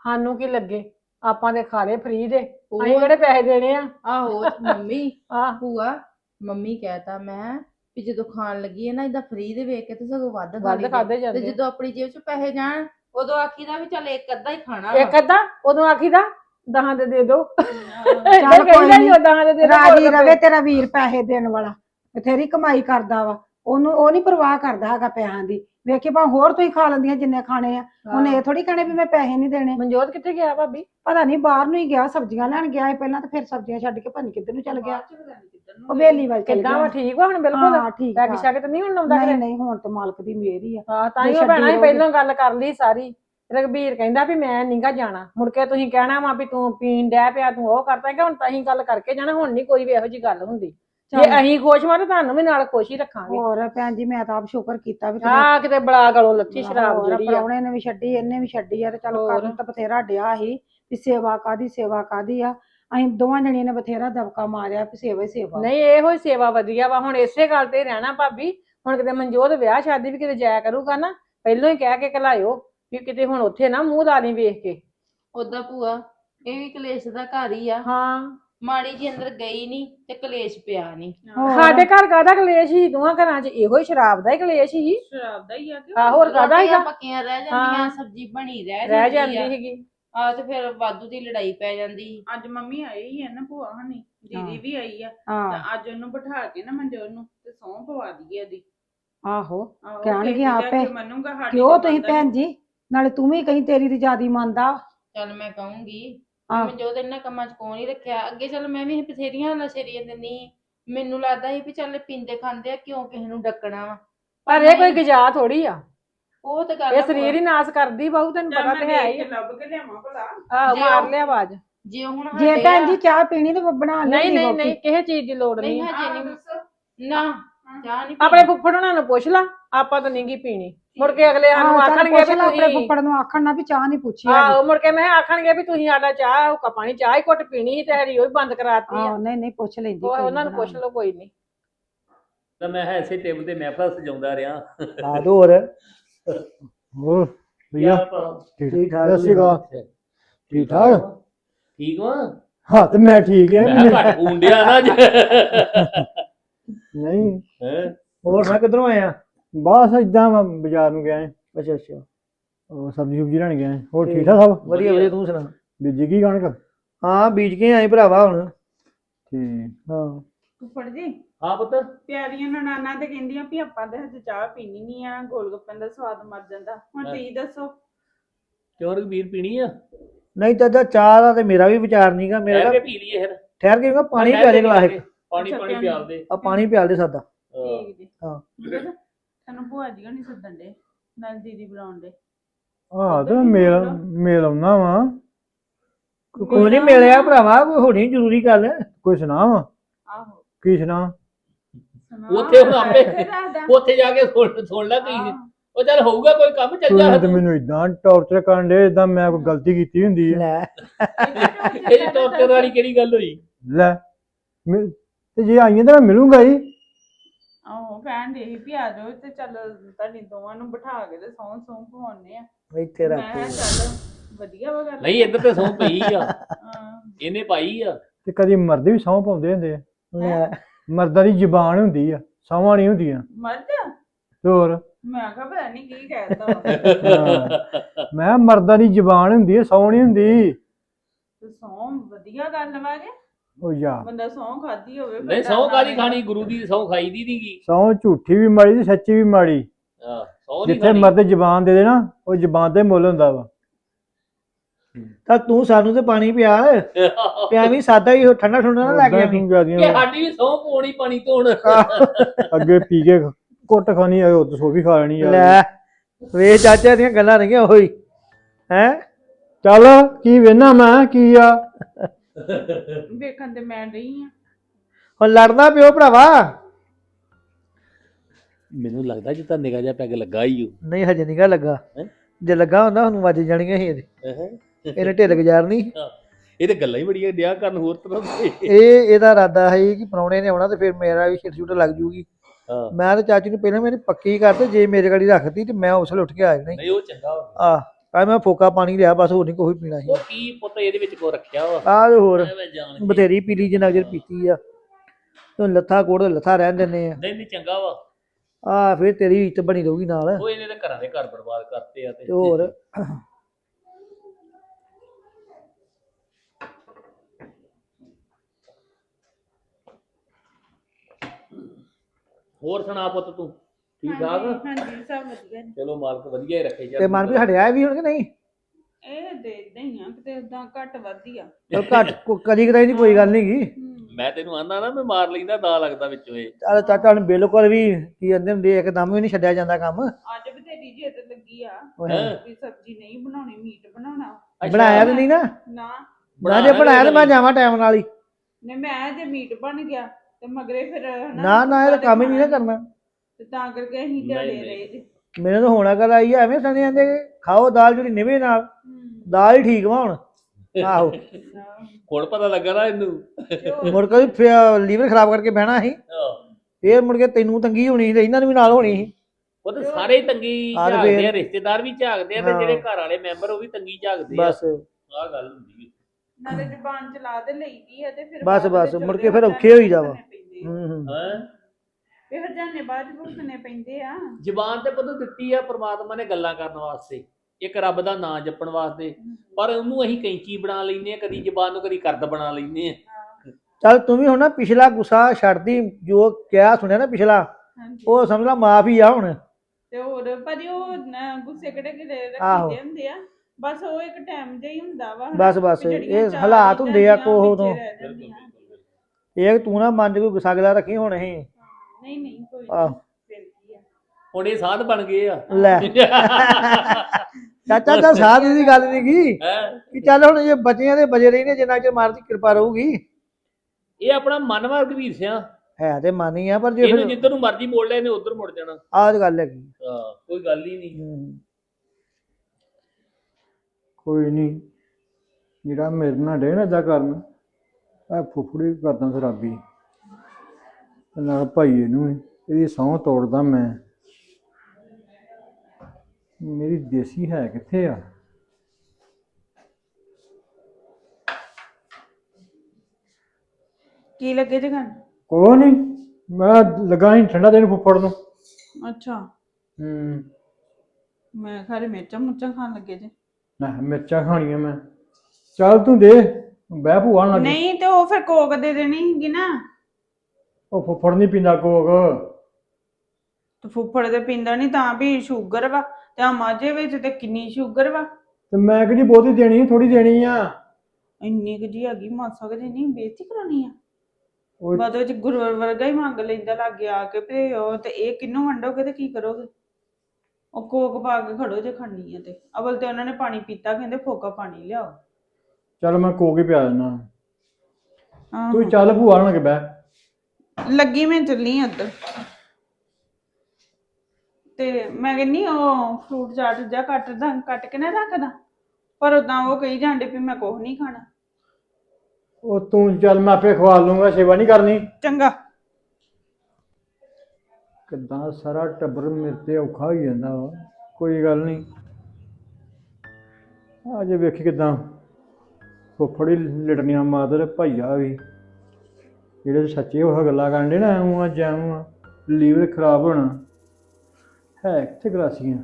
ਸਾਨੂੰ ਕੀ ਲੱਗੇ? ਆਪਾਂ ਤੇ ਖਾ ਲਏ ਫ੍ਰੀ ਦੇ ਅਸੀਂ ਉਹ ਕਿਹੜੇ ਪੈਸੇ ਦੇਣੇ ਆ? ਆਹੋ ਮੰਮੀ ਆਹ। ਭੂਆ ਮੰਮੀ ਕਹਿਤਾ ਮੈਂ ਵੀ ਜਦੋਂ ਖਾਣ ਲੱਗੀ ਹੈ ਨਾ ਇਦਾਂ ਫ੍ਰੀ ਦੇ ਵੇਖ ਕੇ ਤੇ ਸਗੋਂ ਵੱਧ ਖਾ ਵੱਧ ਲਈਦੇ। ਖਾਦੇ ਤੇ ਜਾਂਦੇ ਜਦੋਂ ਆਪਣੀ ਜੇਬ 'ਚ ਪੈਸੇ ਜਾਣ ਉਦੋਂ ਆਖੀਦਾ ਵੀ ਚੱਲ ਇੱਕ ਅੱਧਾ ਹੀ ਖਾਣਾ ਇੱਕ ਅੱਧਾ? ਉਦੋਂ ਆਖੀਦਾ ਦਹਾਂ ਦੇ ਦੇ। ਦੋ ਚੱਲ ਕੋਈ ਕਹਿੰਦਾ। ਜੋ ਦਹਾਂ ਦੇ ਦੇ ਦਿਓ, ਰਾਜੀ। ਰਵੇ ਤੇਰਾ ਵੀਰ ਪੈਸੇ ਦੇਣ ਵਾਲਾ ਬਥੇਰੀ ਕਮਾਈ ਕਰਦਾ ਵਾ। ਉਹਨੂੰ ਉਹ ਨਹੀਂ ਪਰਵਾਹ ਕਰਦਾ ਹੈਗਾ ਪੈਸਿਆਂ ਦੀ। ਵੇਖੇ ਭਾ ਹੋਰ ਤੁਸੀਂ ਖਾ ਲੈਂਦੀਆਂ ਜਿੰਨੇ ਖਾਣੇ ਆ। ਉਹਨੇ ਇਹ ਥੋੜੀ ਕਹਿਣੇ ਵੀ ਮੈਂ ਪੈਸੇ ਨਹੀਂ ਦੇਣੇ। ਮਨਜੋਤ ਕਿੱਥੇ ਗਿਆ ਭਾਬੀ? ਪਤਾ ਨਹੀਂ ਬਾਹਰ ਨੂੰ ਹੀ ਗਿਆ ਸਬਜ਼ੀਆਂ ਲੈਣ ਗਿਆ ਸੀ ਪਹਿਲਾਂ ਤੇ ਫਿਰ ਸਬਜ਼ੀਆਂ ਛੱਡ ਕੇ ਪਤਾ ਕਿੱਧਰ ਨੂੰ ਚੱਲ ਗਿਆ। ਉਹ ਵੇਲੀ ਵੱਲ ਚੱਲ ਕਿੱਦਾਂ ਵਾ ਗਿਆ ਠੀਕ ਵਾ ਹੁਣ ਬਿਲਕੁਲ? ਹਾਂ ਠੀਕ ਪੈਗ ਆ। ਸ਼ੈਗ ਤੇ ਨਹੀਂ ਹੁਣ ਆਉਂਦਾ ਨਹੀਂ ਨਹੀਂ ਹੁਣ ਤਾਂ ਮਾਲਕ ਦੀ ਮਿਹਰ ਹੀ ਆ। ਹਾਂ ਤਾਂ ਹੀ ਉਹ ਭੈਣਾ ਹੀ ਪਹਿਲਾਂ ਗੱਲ ਕਰ ਲਈ ਸਾਰੀ। ਰਘਬੀਰ ਕਹਿੰਦਾ ਵੀ ਮੈਂ ਨਹੀਂਗਾ ਜਾਣਾ। ਮੁੜ ਕੇ ਤੁਸੀਂ ਕਹਿਣਾ ਵਾ ਵੀ ਤੂੰ ਪੀਣ ਡੈ ਪਿਆ ਤੂੰ ਉਹ ਕਰਦਾ ਕਿ ਹੁਣ ਤਾਂ ਅਸੀਂ ਗੱਲ ਕਰਕੇ ਜਾਣਾ ਹੁਣ ਨਹੀਂ ਕੋਈ ਵੀ ਇਹੋ ਜੀ ਗੱਲ ਹੁੰਦੀ। ਜੇ। ਅਸੀਂ ਖੁਸ਼ ਵਾਂ ਤਾਂ ਤੁਹਾਨੂੰ ਵੀ ਨਾਲ ਖੁਸ਼ ਹੀ ਰੱਖਾਂਗੇ। ਹੋਰ ਭੈਣ ਜੀ ਮੈਂ ਤਾਂ ਆਪ ਸ਼ੁਕਰ ਕੀਤਾ ਵੀ ਆ ਕਿਤੇ ਬੜਾ ਗਲੋਂ ਲੱਥੀ ਸ਼ਰਾਬ ਜਿਹੜੀ ਆ। ਪ੍ਰਾਹੁਣੇ ਨੇ ਵੀ ਛੱਡੀ ਇਹਨੇ ਵੀ ਛੱਡੀ ਆ ਤੇ ਚੱਲ। ਕਰਨ ਤਾਂ ਬਥੇਰਾ ਡਿਆ ਸੀ ਵੀ ਸੇਵਾ ਕਾਦੀ ਸੇਵਾ ਕਾਦੀ ਆ। ਅਸੀਂ ਦੋਵਾਂ ਜਣੀਆਂ ਨੇ ਬਥੇਰਾ ਦਬਕਾ ਮਾਰਿਆ ਵੀ ਸੇਵਾ ਹੀ ਸੇਵਾ। ਨਹੀਂ ਇਹੋ ਹੀ ਸੇਵਾ ਵਧੀਆ ਵਾ। ਹੁਣ ਇਸੇ ਗੱਲ ਤੇ ਰਹਿਣਾ ਭਾਬੀ। ਹੁਣ ਕਿਤੇ ਮਨਜੋਤ ਵਿਆਹ ਸ਼ਾਦੀ ਵੀ ਕਿਤੇ ਜਾਇਆ ਕਰੂਗਾ ਨਾ ਪਹਿਲਾਂ ਹੀ ਕਹਿ ਕੇ ਘਲਾਇਓ ਵੀ ਕਿਤੇ ਹੁਣ ਉੱਥੇ ਨਾ ਮੂੰਹ ਦਾ ਨਹੀਂ ਵੇਖ ਕੇ। ਉਦਾਂ ਭੂਆ ਇਹ ਵੀ ਕਲੇਸ਼ ਦਾ ਘਰ ਹੀ ਆ। ਹਾਂ। ਮਾੜੀ ਜੀ ਅੰਦਰ ਗਈ ਨਹੀਂ ਤੇ ਕਲੇਸ਼ ਪਿਆ ਨਹੀਂ। ਸਾਡੇ ਘਰ ਕਾਹਦਾ ਕਲੇਸ਼ ਹੀ ਦੋਵਾਂ ਘਰਾਂ 'ਚ ਇਹੋ ਹੀ ਸ਼ਰਾਬ ਦਾ ਹੀ ਕਲੇਸ਼ ਹੀ ਸ਼ਰਾਬ ਦਾ ਹੀ ਆ ਕਿ ਆਹ ਹੋਰ ਕਾਹਦਾ ਰੋਟੀਆਂ ਹੈਗਾ ਪੱਕੀਆਂ ਰਹਿ ਹਾਂ। ਜਾਂਦੀਆਂ ਸਬਜ਼ੀ ਬਣੀ ਰਹਿ ਰਹਿ ਜਾਂਦੀ ਜਾਂਦੀ ਆ ਹੈਗੀ ਆ ਤੇ ਫਿਰ ਵਾਧੂ ਦੀ ਲੜਾਈ ਪੈ ਜਾਂਦੀ ਅੱਜ ਮੰਮੀ ਆਈ ਹੀ ਆ ਨਾ ਭੂਆ ਹਣੀ ਦੀਦੀ। ਵੀ ਆਈ ਆ। ਹਾਂ। ਤਾਂ ਅੱਜ ਉਹਨੂੰ ਬਿਠਾ ਕੇ ਨਾ ਮੰਜੋ ਨੂੰ ਤੇ ਸੌਂ ਪਵਾ ਦਈਏ ਇਹਦੀ। ਆਹੋ ਆਹੋ, ਕਹਿਣਗੇ ਜਾ ਆਪੇ, ਕੇ ਮੰਨੂਗਾ ਸਾਡੀ ਕਿਉਂ ਤਾਂ ਤੁਸੀਂ ਭੈਣ ਜੀ? ਨਾਲੇ ਤੂੰ ਵੀ ਕਹੀਂ ਤੇਰੀ ਦੀ ਜਿਆਦੀ ਮੰਨਦਾ। ਚੱਲ ਮੈਂ ਕਹੂੰਗੀ ਆਹ। ਮੈਂ ਜੋ ਇਹਨਾਂ ਕੰਮਾਂ 'ਚ ਕੋਣ ਹੀ ਰੱਖਿਆ। ਅੱਗੇ ਚੱਲ ਮੈਂ ਵੀ ਬਥੇਰੀਆਂ ਨਸ਼ੇਰੀਆਂ ਦਿੰਦੀ ਮੈਨੂੰ ਲੱਗਦਾ ਸੀ ਵੀ ਚੱਲ ਪੀਂਦੇ ਖਾਂਦੇ ਆ ਕਿਉਂ ਕਿਸੇ ਨੂੰ ਡੱਕਣਾ ਵਾ। ਪਰ ਇਹ ਕੋਈ ਗਜਾ ਥੋੜੀ ਆ। ਉਹ ਤੇ ਗੱਲ ਇਹ ਆ ਸਰੀਰ ਹੀ ਨਾਸ ਕਰਦੀ ਬਹੁ ਤੈਨੂੰ ਚੱਲ ਪਤਾ ਮੈਂ ਤੇ ਹੈ ਦੇਖ ਹੀ ਕੇ ਲੱਭ ਕੇ ਲਿਆਵਾਂ ਭਲਾ। ਆਹੋ ਜੇ ਮਾਰ ਉਹ- ਲਿਆ ਆਵਾਜ਼। ਜੇ ਹੁਣ ਜੇ ਭੈਣ ਆ- ਜੀ ਚਾਹ ਪੀਣੀ ਤੇ ਬਣਾ ਲੈ ਨਹੀਂ ਨਹੀਂ ਨਹੀਂ ਕਿਸੇ ਚੀਜ਼ ਦੀ ਲੋੜ ਨਹੀਂ ਨਹੀਂ। ਹਜੇ ਨਹੀਂ। ਨਾ ਚਾਹ ਨਹੀਂ ਆਪਣੇ ਫੁੱਫੜ ਉਹਨਾਂ ਨੂੰ ਪੁੱਛ ਲਾ। ਆਪਾਂ ਤਾਂ ਨਹੀਂਗੀ ਪੀਣੀ। ਮੁੜ ਕੇ ਅਗਲੇ ਸਾਨੂੰ ਆਖਣਗੇ ਵੀ ਆਪਣੇ ਤੁਸੀਂ ਫੁੱਫੜ ਨੂੰ ਆਖਣ ਨਾ ਵੀ ਚਾਹ ਨਹੀਂ ਪੁੱਛੀ ਹੈਗੀ। ਆਹੋ ਮੁੜ ਕੇ ਮੈਂ ਆਖਣਗੇ ਵੀ ਤੁਸੀਂ ਸਾਡਾ ਚਾਹ ਹੁੱਕਾ ਪਾਣੀ ਚਾਹ ਹੀ ਘੁੱਟ ਪੀਣੀ ਸੀ ਤੇ ਹਰੀ ਉਹ ਵੀ ਬੰਦ ਕਰਾਤੀ ਆ। ਆਹੋ ਨਹੀਂ ਨਹੀਂ ਪੁੱਛ ਲੈਂਦੀ ਉਹ ਕੋਈ ਉਹਨਾਂ ਨੂੰ ਪੁੱਛ ਲਓ ਕੋਈ ਨਹੀਂ। ਤਾਂ ਮੈਂ ਐਸੇ ਟੇਬਲ ਤੇ ਮਹਿਫਲ ਸਜਾਉਂਦਾ ਰਿਹਾ। ਆ ਦੋ ਹੋਰ। ਭਈਆ? ਠੀਕ ਠੀਕ ਠਾਕ ਸਤਿ ਸ਼੍ਰੀ ਅਕਾਲ। ਠੀਕ ਠਾਕ? ਠੀਕ ਵਾ? ਹਾਂ ਤੇ ਮੈਂ ਠੀਕ ਹੈ ਮੈਂ ਘੱਟ ਗੁੰਡਿਆ ਨਾ ਅੱਜ। ਨਹੀਂ। ਹੈਂ? ਹੋਰ ਮੈਂ ਕਿੱਧਰੋਂ ਆਇਆ ਬਸ ਇਦਾਂ ਮੈਂ ਬਾਜ਼ਾਰ ਨੂੰ ਗਿਆ। ਅੱਛਾ ਅੱਛਾ। ਉਹ ਸਬਜ਼ੀ ਸੁਬਜ਼ੀ ਲੈਣ ਗਿਆ। ਹੋਰ ਠੀਕ ਠੀਕ। ਸਭ? ਵਧੀਆ ਵਧੀਆ ਤੂੰ ਸੁਣਾ? ਬੀਜੀ ਕੀ ਕਣਕ? ਹਾਂ ਬੀਜ ਕੇ ਆਏ ਭਰਾਵਾ ਹੁਣ। ਠੀਕ। ਹਾਂ। ਫੁੱਫੜ ਜੀ। ਹਾਂ ਪੁੱਤ। ਪਿਆਰੀਆਂ ਨਨਾਣਾ ਤੇ ਕਹਿੰਦੀਆਂ ਵੀ ਆਪਾਂ ਦੇ ਹੱਥ ਚਾਹ ਪੀਣੀ ਨਹੀਂ ਆ ਗੋਲ ਗੱਪਿਆਂ ਦਾ ਸਵਾਦ ਮਰ ਜਾਂਦਾ। ਹੁਣ ਹਾਂ। ਤੁਸੀਂ ਦੱਸੋ। ਕਿਉਂ ਰਘਬੀਰ ਪੀਣੀ ਆ? ਨਹੀਂ ਚਾਚਾ ਚਾਹ ਦਾ ਤੇ ਮੇਰਾ ਵੀ ਵਿਚਾਰ ਨਹੀਂਗਾ ਮੇਰਾ ਠਹਿਰ ਤਾਂ ਕੇ ਪੀ ਲਈਏ ਫਿਰ। ਠਹਿਰ ਕੇ ਮੈਂ ਪਾਣੀ ਪਿਆ ਦੇ ਗਲਾਸ ਪਾਣੀ ਪਾਣੀ ਪਿਆਲੀ। ਦੇ। ਆ ਪਾਣੀ ਪਿਆਲ ਦੇ ਸਾਦਾ। ਹਾਂ। ਠੀਕ ਜੀ। ਹਾਂ। ਤੈਨੂੰ ਭੂਆ ਜੀ ਨਹੀਂ ਸੱਦਣ ਦੇ ਨਾਲ ਦੀਦੀ ਬੁਲਾਉਣ ਦੇ। ਆਹ ਤੇ ਮੈਂ ਮੇਲ ਮੇਲ ਆਉਣਾ ਵਾ। ਕੋਈ ਨਹੀਂ ਮਿਲਿਆ ਭਰਾਵਾ ਕੋਈ ਹੋਣੀ ਜ਼ਰੂਰੀ ਗੱਲ। ਕੋਈ ਸੁਣਾ ਵਾ ਆਹੋ। ਕੀ ਸੁਣਾ ਸੁਣਾ ਉੱਥੇ ਹੁਣ ਆਪੇ- ਇੱਥੇ ਦੱਸਦਾ। ਉੱਥੇ ਜਾ ਕੇ ਸੁਣ ਸੁਣ ਲੈ ਕੀ ਆਹੋ। ਉਹ ਚੱਲ ਹੋਊਗਾ ਕੋਈ ਕੰਮ ਚੱਲ ਤੁਸੀਂ ਜਾ ਤੇ ਮੈਨੂੰ ਇਦਾਂ ਟੌਰਚਰ ਕਰਨ ਦੇ ਇਦਾਂ ਮੈਂ ਕੋਈ ਗਲਤੀ ਕੀਤੀ ਹੁੰਦੀ ਹੈ ਲੈ। ਇਹ ਟੌਰਚਰ ਵਾਲੀ ਕਿਹੜੀ ਗੱਲ ਹੋਈ? ਲੈ ਤੇ ਜੇ ਆਈਆਂ ਤਾਂ ਮੈਂ ਮਿਲੂੰਗਾ ਹੀ ਆਹੋ ਕਹਿਣ ਦੇ ਸੀ ਵੀ ਆ ਜਾਓ ਤੇ ਚੱਲ ਤੁਹਾਡੀ ਦੋਵਾਂ ਨੂੰ ਬਿਠਾ ਕੇ ਤੇ ਸੌਂ ਸੌਂ ਪਵਾਉਣੇ ਆ। ਇੱਥੇ ਮੈਂ ਰੱਖ ਕਿਹਾ ਚੱਲ ਵਧੀਆ ਵਾ ਗੱਲ। ਨਹੀਂ ਇੱਧਰ ਤੇ ਸੌ ਪਈ ਆ। ਹਾਂ। ਇਹਨੇ ਪਾਈ ਆ। ਤੇ ਕਦੀ ਮਰਦ ਵੀ ਸਹੁੰ ਪਾਉਂਦੇ ਹੁੰਦੇ ਆ। ਲੈ ਮਰਦਾਂ ਦੀ ਜ਼ੁਬਾਨ ਹੁੰਦੀ ਆ ਸਹੁੰਆਂ ਨਹੀਂ ਹੁੰਦੀਆਂ। ਮਰਦ? ਤੇ ਹੋਰ? ਮੈਂ ਕਿਹਾ ਪਤਾ ਨਹੀਂ ਕੀ ਕਹਿਤਾ। ਹਾਂ। ਮੈਂ ਕਿਹਾ ਮਰਦਾਂ ਦੀ ਜ਼ੁਬਾਨ ਹੁੰਦੀ ਆ ਸਹੁੰ ਨਹੀਂ ਹੁੰਦੀ। ਤੇ ਸੌਂ ਵਧੀਆ ਗੱਲ ਵਾਗੇ ਉਹ ਯਾ। ਬੰਦਾ ਸੌਂ ਖਾਦੀ ਹੋਵੇ ਨਹੀਂ ਸੌ ਕਾਦੀ ਲੱਗੇ। ਖਾਣੀ ਗੁਰੂ ਦੀ ਸੌ ਖਾਈ ਦੀ ਨਹੀਂਗੀ ਸਹੁੰ ਝੂਠੀ ਵੀ ਮਾੜੀ ਤੇ ਸੱਚੀ ਵੀ ਮਾੜੀ। ਹਾਂ ਸੌ ਨਹੀਂ ਜਿੱਥੇ ਖਾਣੀ। ਮਰਦ ਜ਼ੁਬਾਨ ਦੇ ਦੇ ਨਾ ਉਹ ਜ਼ੁਬਾਨ ਤੇ ਮੁੱਲ ਹੁੰਦਾ ਵਾ। ਤਾਂ ਤੂੰ ਸਾਨੂੰ ਤੇ ਪਾਣੀ ਪਿਆ। ਪਿਆ ਵੀ ਸਾਦਾ ਹੀ ਉਹ ਠੰਡਾ ਠੰਡਾ ਨਾ ਲੱਗ ਗਿਆ ਓਦਾਂ ਸਮਝਾਦੀਆਂ ਕਿ ਸਾਡੀ ਵੀ ਸੌ ਪੋਣੀ ਪਾਣੀ ਧੋਣ ਅੱਗੇ ਪੀ ਕੇ ਕੁੱਟ ਖਾਣੀ ਆ ਉਹ ਸੋ ਵੀ ਖਾ ਲੈਣੀ ਆ। ਲੈ ਵੇ ਚਾਚਾ ਦੀਆਂ ਗੱਲਾਂ ਰਹੀਆਂ ਹੋਈ। ਹੈ? ਚੱਲ ਕੀ ਵੇਨਾ ਮੈਂ ਕੀ ਆ? ਵੇਖਣ ਤੇ ਮੈਂ ਰਹੀ ਆ। ਹੁਣ ਲੜਨਾ ਪਿਓ ਭਰਾਵਾ। ਮੈਨੂੰ ਲੱਗਦਾ ਜਿੱਦਾਂ ਨਿਗਾਹ ਜਿਹਾ ਪੈਗ ਲੱਗਾ ਹੀ ਨਹੀਂ ਹਜੇ ਨਹੀਂਗਾ ਲੱਗਾ। ਹੈਂ? ਜੇ ਲੱਗਾ ਹੁੰਦਾ ਹੁਣ ਵੱਜ ਜਾਣੀਆਂ ਸੀ ਇਹਦੇ। ਉਹ ਇਹਨੇ ਢਿੱਲ ਗੁਜ਼ਾਰਨੀ ਇਹ ਤੇ ਗੱਲਾਂ ਹੀ ਬੜੀਆਂ ਡਿਆ ਕਰਨ ਹੋਰ ਤਰ੍ਹਾਂ ਦੇ। ਇਹ ਇਹਦਾ ਇਰਾਦਾ ਹੈ ਕਿ ਪ੍ਰਾਹੁਣੇ ਨੇ ਆਉਣਾ ਤੇ ਫਿਰ ਮੇਰਾ ਵੀ ਛਿੱਟ ਛੁੱਟ ਲੱਗ ਜੂਗੀ। ਹਾਂ। ਮੈਂ ਤੇ ਚਾਚੀ ਨੂੰ ਪਹਿਲਾਂ ਮੇਰੀ ਪੱਕੀ ਕਰਤੇ ਜੇ ਮੇਰੇ ਗਾੜੀ ਰੱਖਦੀ ਤੇ ਮੈਂ ਉਸ ਵੇਲੇ ਉੱਠ ਕੇ ਆ ਜਾਣਾ। ਨਹੀਂ ਉਹ ਚੰਗਾ। ਆ ਆ ਮੈਂ ਫੋਕਾ ਪਾਣੀ ਲਿਆ ਬਸ ਹੋਰ ਨਹੀਂ ਕੋਈ ਪੀਣਾ ਸੀ। ਉਹ ਕੀ ਪੁੱਤ ਇਹਦੇ ਵਿੱਚ ਕੋ ਰੱਖਿਆ ਵਾ। ਆ ਤੇ ਹੋਰ ਐਵੇਂ ਜਾਣ ਕੇ। ਬਥੇਰੀ ਪੀਲੀ ਜਿੰਨਾ ਚਿਰ ਪੀਤੀ ਆ। ਤੂੰ ਲੱਥਾ ਕੋੜ ਲੱਥਾ ਰਹਿਣ ਦਿੰਦੇ ਆ। ਨਹੀਂ ਨਹੀਂ ਚੰਗਾ ਵਾ। ਆ ਫਿਰ ਤੇਰੀ ਇੱਜ਼ਤ ਬਣੀ ਰਹੂਗੀ ਨਾਲ। ਉਹ ਇਹਨੇ ਤਾਂ ਘਰਾਂ ਦੇ ਘਰ ਬਰਬਾਦ ਕਰਤੇ ਆ ਤੇ। ਤੇ ਹੋਰ। ਹੋਰ ਸੁਣਾ ਪੁੱਤ ਤੂੰ। ਠੀਕ ਠਾਕ ਹਾਂਜੀ ਸਭ ਵਧੀਆ ਨੇ। ਚਲੋ ਮਾਲਕ ਵਧੀਆ ਹੀ ਰੱਖੇ ਤੇ ਮਨ ਵੀ ਹਟਿਆ ਵੀ ਹੁਣ ਕਿ ਨਹੀਂ? ਇਹ ਦੇ ਇਦਾਂ ਹੀ ਆ ਕਿਤੇ ਉਦਾਂ ਘੱਟ ਵੱਧ ਆ। ਚਲ ਘੱਟ ਕੋ- ਕਦੀ ਕਦਾਈ ਨਹੀਂ ਕੋਈ ਗੱਲ ਨਹੀਂ ਗੀ। ਮੈਂ ਤੈਨੂੰ ਆਂਦਾ ਨਾ ਮੈਂ ਮਾਰ ਲੈਂਦਾ ਦਾ ਲੱਗਦਾ ਵਿੱਚੋਂ ਇਹ। ਚੱਲ ਚਾਚਾ ਨੂੰ ਬਿਲਕੁਲ ਵੀ ਕੀ ਕਹਿੰਦੇ ਹੁੰਦੇ ਇੱਕਦਮ ਵੀ ਨਹੀਂ ਛੱਡਿਆ ਜਾਂਦਾ ਕੰਮ। ਅੱਜ ਵੀ ਤੇਰੀ ਜਿੱਦ ਲੱਗੀ ਆ ਉਹ ਹੈਂ? ਹੈ। ਵੀ ਸਬਜ਼ੀ ਨਹੀਂ ਬਣਾਉਣੀ ਮੀਟ ਬਣਾਉਣਾ। ਬਣਾਇਆ ਤੇ ਨਹੀਂ ਨਾ? ਨਾ। ਨਾ ਜੇ ਬਣਾਇਆ ਤੇ ਮੈਂ ਜਾਵਾਂ ਟਾਈਮ ਨਾਲ ਹੀ। ਨੇ ਮੈਂ ਜੇ ਮੀਟ ਬਣ ਗਿਆ ਤੇ ਮਗਰੇ ਫਿਰ ਹਨਾ ਨਾ ਨਾ ਇਹ ਤਾਂ ਕੰਮ ਹੀ ਨਹੀਂ ਨਾ ਕਰਨਾ। ਤੇ ਤਾਂ ਕਰਕੇ ਅਸੀਂ ਢਲੇ ਨਹੀਂ। ਰਹੇ ਜੀ ਮੈਨੂੰ ਤਾਂ ਹੋਣਾ ਗੱਲ ਆਈ ਆ, ਐਵੇਂ ਸਣੇ ਜਾਂਦੇ ਖਾਓ ਦਾਲ ਜਿਹੜੀ ਨਿਵੇ ਨਾਲ ਦਾਲ ਹੀ ਠੀਕ ਵਾ ਹੁਣ। ਆਹੋ। ਹੁਣ ਪਤਾ ਲੱਗਾ ਨਾ ਇਹਨੂੰ। ਮੁੜ ਕੇ ਲੀਵਰ ਖਰਾਬ ਕਰਕੇ ਬਹਿਣਾ ਸੀ। ਆਹ, ਫੇਰ ਮੁੜ ਕੇ ਤੈਨੂੰ ਤੰਗੀ ਹੋਣੀ ਸੀ ਤੇ ਇਹਨਾਂ ਨੂੰ ਵੀ ਨਾਲ ਹੋਣੀ ਸੀ। ਉਹ ਤਾਂ ਸਾਰੇ ਹੀ ਤੰਗੀ ਆਹ ਤੇ ਝਾਕਦੇ ਫੇਰ- ਆ ਰਿਸ਼ਤੇਦਾਰ ਵੀ ਝਾਕਦੇ ਆ ਤੇ ਹਾਂ। ਜਿਹੜੇ ਘਰ ਵਾਲੇ ਮੈਂਬਰ ਉਹ ਵੀ ਤੰਗੀ ਝਾਕਦੇ ਆ। ਬਸ। ਆਹ ਗੱਲ ਹੁੰਦੀ ਹੈ ਨਾਲੇ ਜ਼ਬਾਨ ਚਲਾ ਤੇ ਲਈਦੀ ਆ ਤੇ ਫਿਰ ਬਸ- ਬਾਅਦ ਬਸ, ਮੁੜ ਕੇ ਫਿਰ ਔਖੇ ਹੋਈ ਜਾਵਾ। ਭੁਗਤਣੇ ਪੈਂਦੇ ਆ। ਹੂੰ ਹੂੰ। ਹਾਂ? ਇਹ ਹਰਜਾਨੇ ਬਾਅਦ ਪੈਂਦੇ ਆ। ਜ਼ਬਾਨ ਤੇ ਪਤਾ ਦਿੱਤੀ ਆ ਪ੍ਰਮਾਤਮਾ ਨੇ ਗੱਲਾਂ ਕਰਨ ਵਾਸਤੇ। ਇੱਕ ਰੱਬ ਦਾ ਨਾਂ ਜਪਣ ਵਾਸਤੇ। ਪਰ ਉਹਨੂੰ ਅਸੀਂ ਕੈਂਚੀ ਬਣਾ ਲੈਨੇ ਆ ਕਦੀ ਜ਼ਬਾਨ ਨੂੰ ਕਦੀ ਕਰਦ ਬਣਾ ਲੈਨੇ ਆ। ਚੱਲ ਤੂੰ ਵੀ ਹੁਣ ਨਾ ਪਿਛਲਾ ਗੁੱਸਾ ਛੱਡਦੀ ਜੋ ਕਿਹਾ ਸੁਣਿਆ ਨਾ ਪਿਛਲਾ ਹਾਂਜੀ। ਉਹ ਸਮਝ ਲਾ ਮਾਫ ਹੀ ਆ ਹੁਣ। ਤੇ ਹੋਰ ਪਰ ਉਹ ਨਾ ਗੁੱਸੇ ਕਿਹੜੇ ਕਿਹੜੇ ਆਹੋ। ਰੱਖੀਦੇ ਹੁੰਦੇ ਆ। ਬਸ ਉਹ ਇੱਕ ਟਾਈਮ ਜਿਹਾ ਹੀ ਹੁੰਦਾ ਵਾ। ਬਸ ਬਸ ਵੀ ਜਿਹੜੀਆਂ ਇਹ ਚਾਰ ਹਾਲਾਤ ਹੁੰਦੇ ਆ ਚੀਜ਼ਾਂ ਕੋਹ ਤੋਂ ਰਹਿ ਜਾਂਦੀਆਂ। ਇਹ ਤੂੰ ਨਾ ਮਨ ਚ ਕੋਈ ਗੁੱਸਾ ਗਲਾ ਰੱਖੀ ਹੁਣ ਅਸੀਂ। ਨਹੀਂ ਨਹੀਂ ਕੋਈ ਆਹ। ਨਹੀਂ ਫਿਰ ਕੀ ਆ। ਹੁਣ ਇਹ ਸਾਧ ਬਣ ਗਏ ਆ। ਲੈ। ਚਾਚਾ ਤਾਂ ਸਾਧ ਦੀ ਗੱਲ ਨਹੀਂ ਕੀ ਹੈ? ਕਿ ਚੱਲ ਹੁਣ ਇਹ ਬੱਚਿਆਂ ਦੇ ਬਜੇ ਰਹਿੰਦੇ ਜਿੰਨਾ ਚਿਰ ਮਾਰ ਦੀ ਕਿਰਪਾ ਰਹੂਗੀ। ਇਹ ਆਪਣਾ ਮਨ ਵਾ ਰਘਵੀਰ ਸਿਆ। ਹੈ ਤੇ ਮਾਨੀ ਆ ਪਰ ਜੇ ਇਹਨੂੰ ਫਿਰ ਜਿੱਧਰ ਨੂੰ ਮਰਜ਼ੀ ਮੋੜ ਲੈ ਇਹਨੇ ਉਧਰ ਮੁੜ ਜਾਣਾ। ਆਹ ਤੇ ਗੱਲ ਹੈਗੀ। ਹਾਂ ਕੋਈ ਗੱਲ ਹੀ ਨਹੀਂ। ਕੋਈ ਨਹੀਂ ਜਿਹੜਾ ਮੇਰੇ ਨਾਲ ਡੇ ਨਾ ਏਦਾਂ ਕਰਨ ਆ ਫੁੱਫੜੀ ਕਰਦਾ ਸ਼ਰਾਬੀ। ਭਾਈਏ ਨੂੰ ਵੀ, ਇਹਦੀ ਸਹੁੰ ਤੋੜਦਾ ਮੈਂ। ਮੇਰੀ ਦੇਸੀ ਹੈ ਕਿੱਥੇ ਆ? ਕੀ ਲੱਗੇ ਜੇ ਖਾਣ ਕੋਈ ਨਹੀਂ ਮੈਂ ਲੱਗਾ ਸੀ ਠੰਡਾ ਦੇਣ ਫੁੱਫੜ ਨੂੰ। ਅੱਛਾ। ਹੂੰ। ਮੈਂ ਖਾਰੇ ਮਿਰਚਾਂ ਮੁਰਚਾਂ ਖਾਣ ਲੱਗੇ ਜੇ। ਨਾ ਮਿਰਚਾਂ ਖਾਣੀਆਂ ਮੈਂ। ਚੱਲ ਤੂੰ ਦੇ। ਬਹਿ ਭੂਆ ਨਾਲ ਨਹੀਂ ਤੇ ਉਹ ਫਿਰ ਕੋਕ ਦੇ ਦੇਣੀ ਸੀਗੀ ਨਾ। ਉਹ ਫੁੱਫੜ ਨਹੀਂ ਪੀਂਦਾ ਕੋਕ। ਤੇ ਫੁੱਫੜ ਦੇ ਪੀਂਦਾ ਨਹੀਂ ਤਾਂ ਵੀ ਸ਼ੂਗਰ ਵਾ ਤੇ ਆ ਮਾਝੇ ਵਿੱਚ ਤੇ ਕਿੰਨੀ ਸ਼ੂਗਰ ਵਾ। ਤੇ ਮੈਂ ਕਿਹੜੀ ਬਹੁਤੀ ਦੇਣੀ ਥੋੜੀ ਦੇਣੀ ਆ। ਇੰਨੀ ਕੁ ਜੀ ਹੈਗੀ ਮਾਸਾ ਕੁ ਨਹੀਂ ਬੇਇੱਜ਼ਤੀ ਕਰਾਉਣੀ ਆ। ਉਹ ਬਾਅਦ ਵਿੱਚ ਗੁਰਵਰ ਵਰਗਾ ਹੀ ਮੰਗ ਲੈਂਦਾ ਲੱਗੇ ਆ ਕੇ ਤੇ ਉਹ ਤੇ ਇਹ ਕਿੰਨੂੰ ਵੰਡੋਗੇ ਤੇ ਕੀ ਕਰੋਗੇ? ਉਹ ਕੋਕ ਪਾ ਕੇ ਖੜੋ ਜੇ ਖੰਨੀ ਆ ਤੇ। ਅਵਲ ਤੇ ਉਹਨਾਂ ਨੇ ਪਾਣੀ ਪੀਤਾ ਕਹਿੰਦੇ ਫੋਕਾ ਪਾਣੀ ਲਿਆਓ। ਚੱਲ ਮੈਂ ਕੋਕ ਹੀ ਪਿਆ ਦਿੰਦਾ। ਆਹੋ। ਤੂੰ ਚੱਲ ਭੂਆ ਨਾਲ ਕੇ ਬਹਿ। ਲੱਗੀ ਮੈਂ ਚੱਲੀ ਆਂ ਉੱਧਰ। ਤੇ ਮੈਂ ਕਹਿੰਨੀ ਉਹ ਫਰੂਟ ਚਾਟ ਜਾਂ ਕੱਟਦਾ ਕੱਟ ਕੇ ਨਾ ਰੱਖਦਾ। ਪਰ ਉਦਾਂ ਉਹ ਕਹੀ ਜਾਂਦੇ ਵੀ ਮੈਂ ਕੁਛ ਨਹੀਂ ਖਾਣਾ। ਉਹ ਤੂੰ ਚੱਲ ਮੈਂ ਆਪੇ ਖਵਾ ਲੂੰਗਾ ਸੇਵਾ ਨਹੀਂ ਕਰਨੀ। ਚੰਗਾ। ਕਿੱਦਾਂ ਸਾਰਾ ਟੱਬਰ ਮੇਰੇ ਤੇ ਔਖਾ ਹੋ ਜਾਂਦਾ ਵਾ ਕੋਈ ਗੱਲ ਨਹੀਂ। ਆ ਜੇ ਵੇਖੀ ਕਿਦਾਂ। ਫੁੱਫੜੀ ਲੜਨੀਆਂ ਮਾਦਰ ਭਾਈਆ ਵੀ। ਜਿਹੜੇ ਸੱਚੇ ਉਹ ਗੱਲਾਂ ਕਰਨ ਦੇ ਨਾ ਐਉਂ ਆ ਜਾਉਂ ਆ, ਲੀਵਰ ਖਰਾਬ ਹੋਣਾ। ਹੈ, ਕਿੱਥੇ ਗਲਾਸੀਆਂ?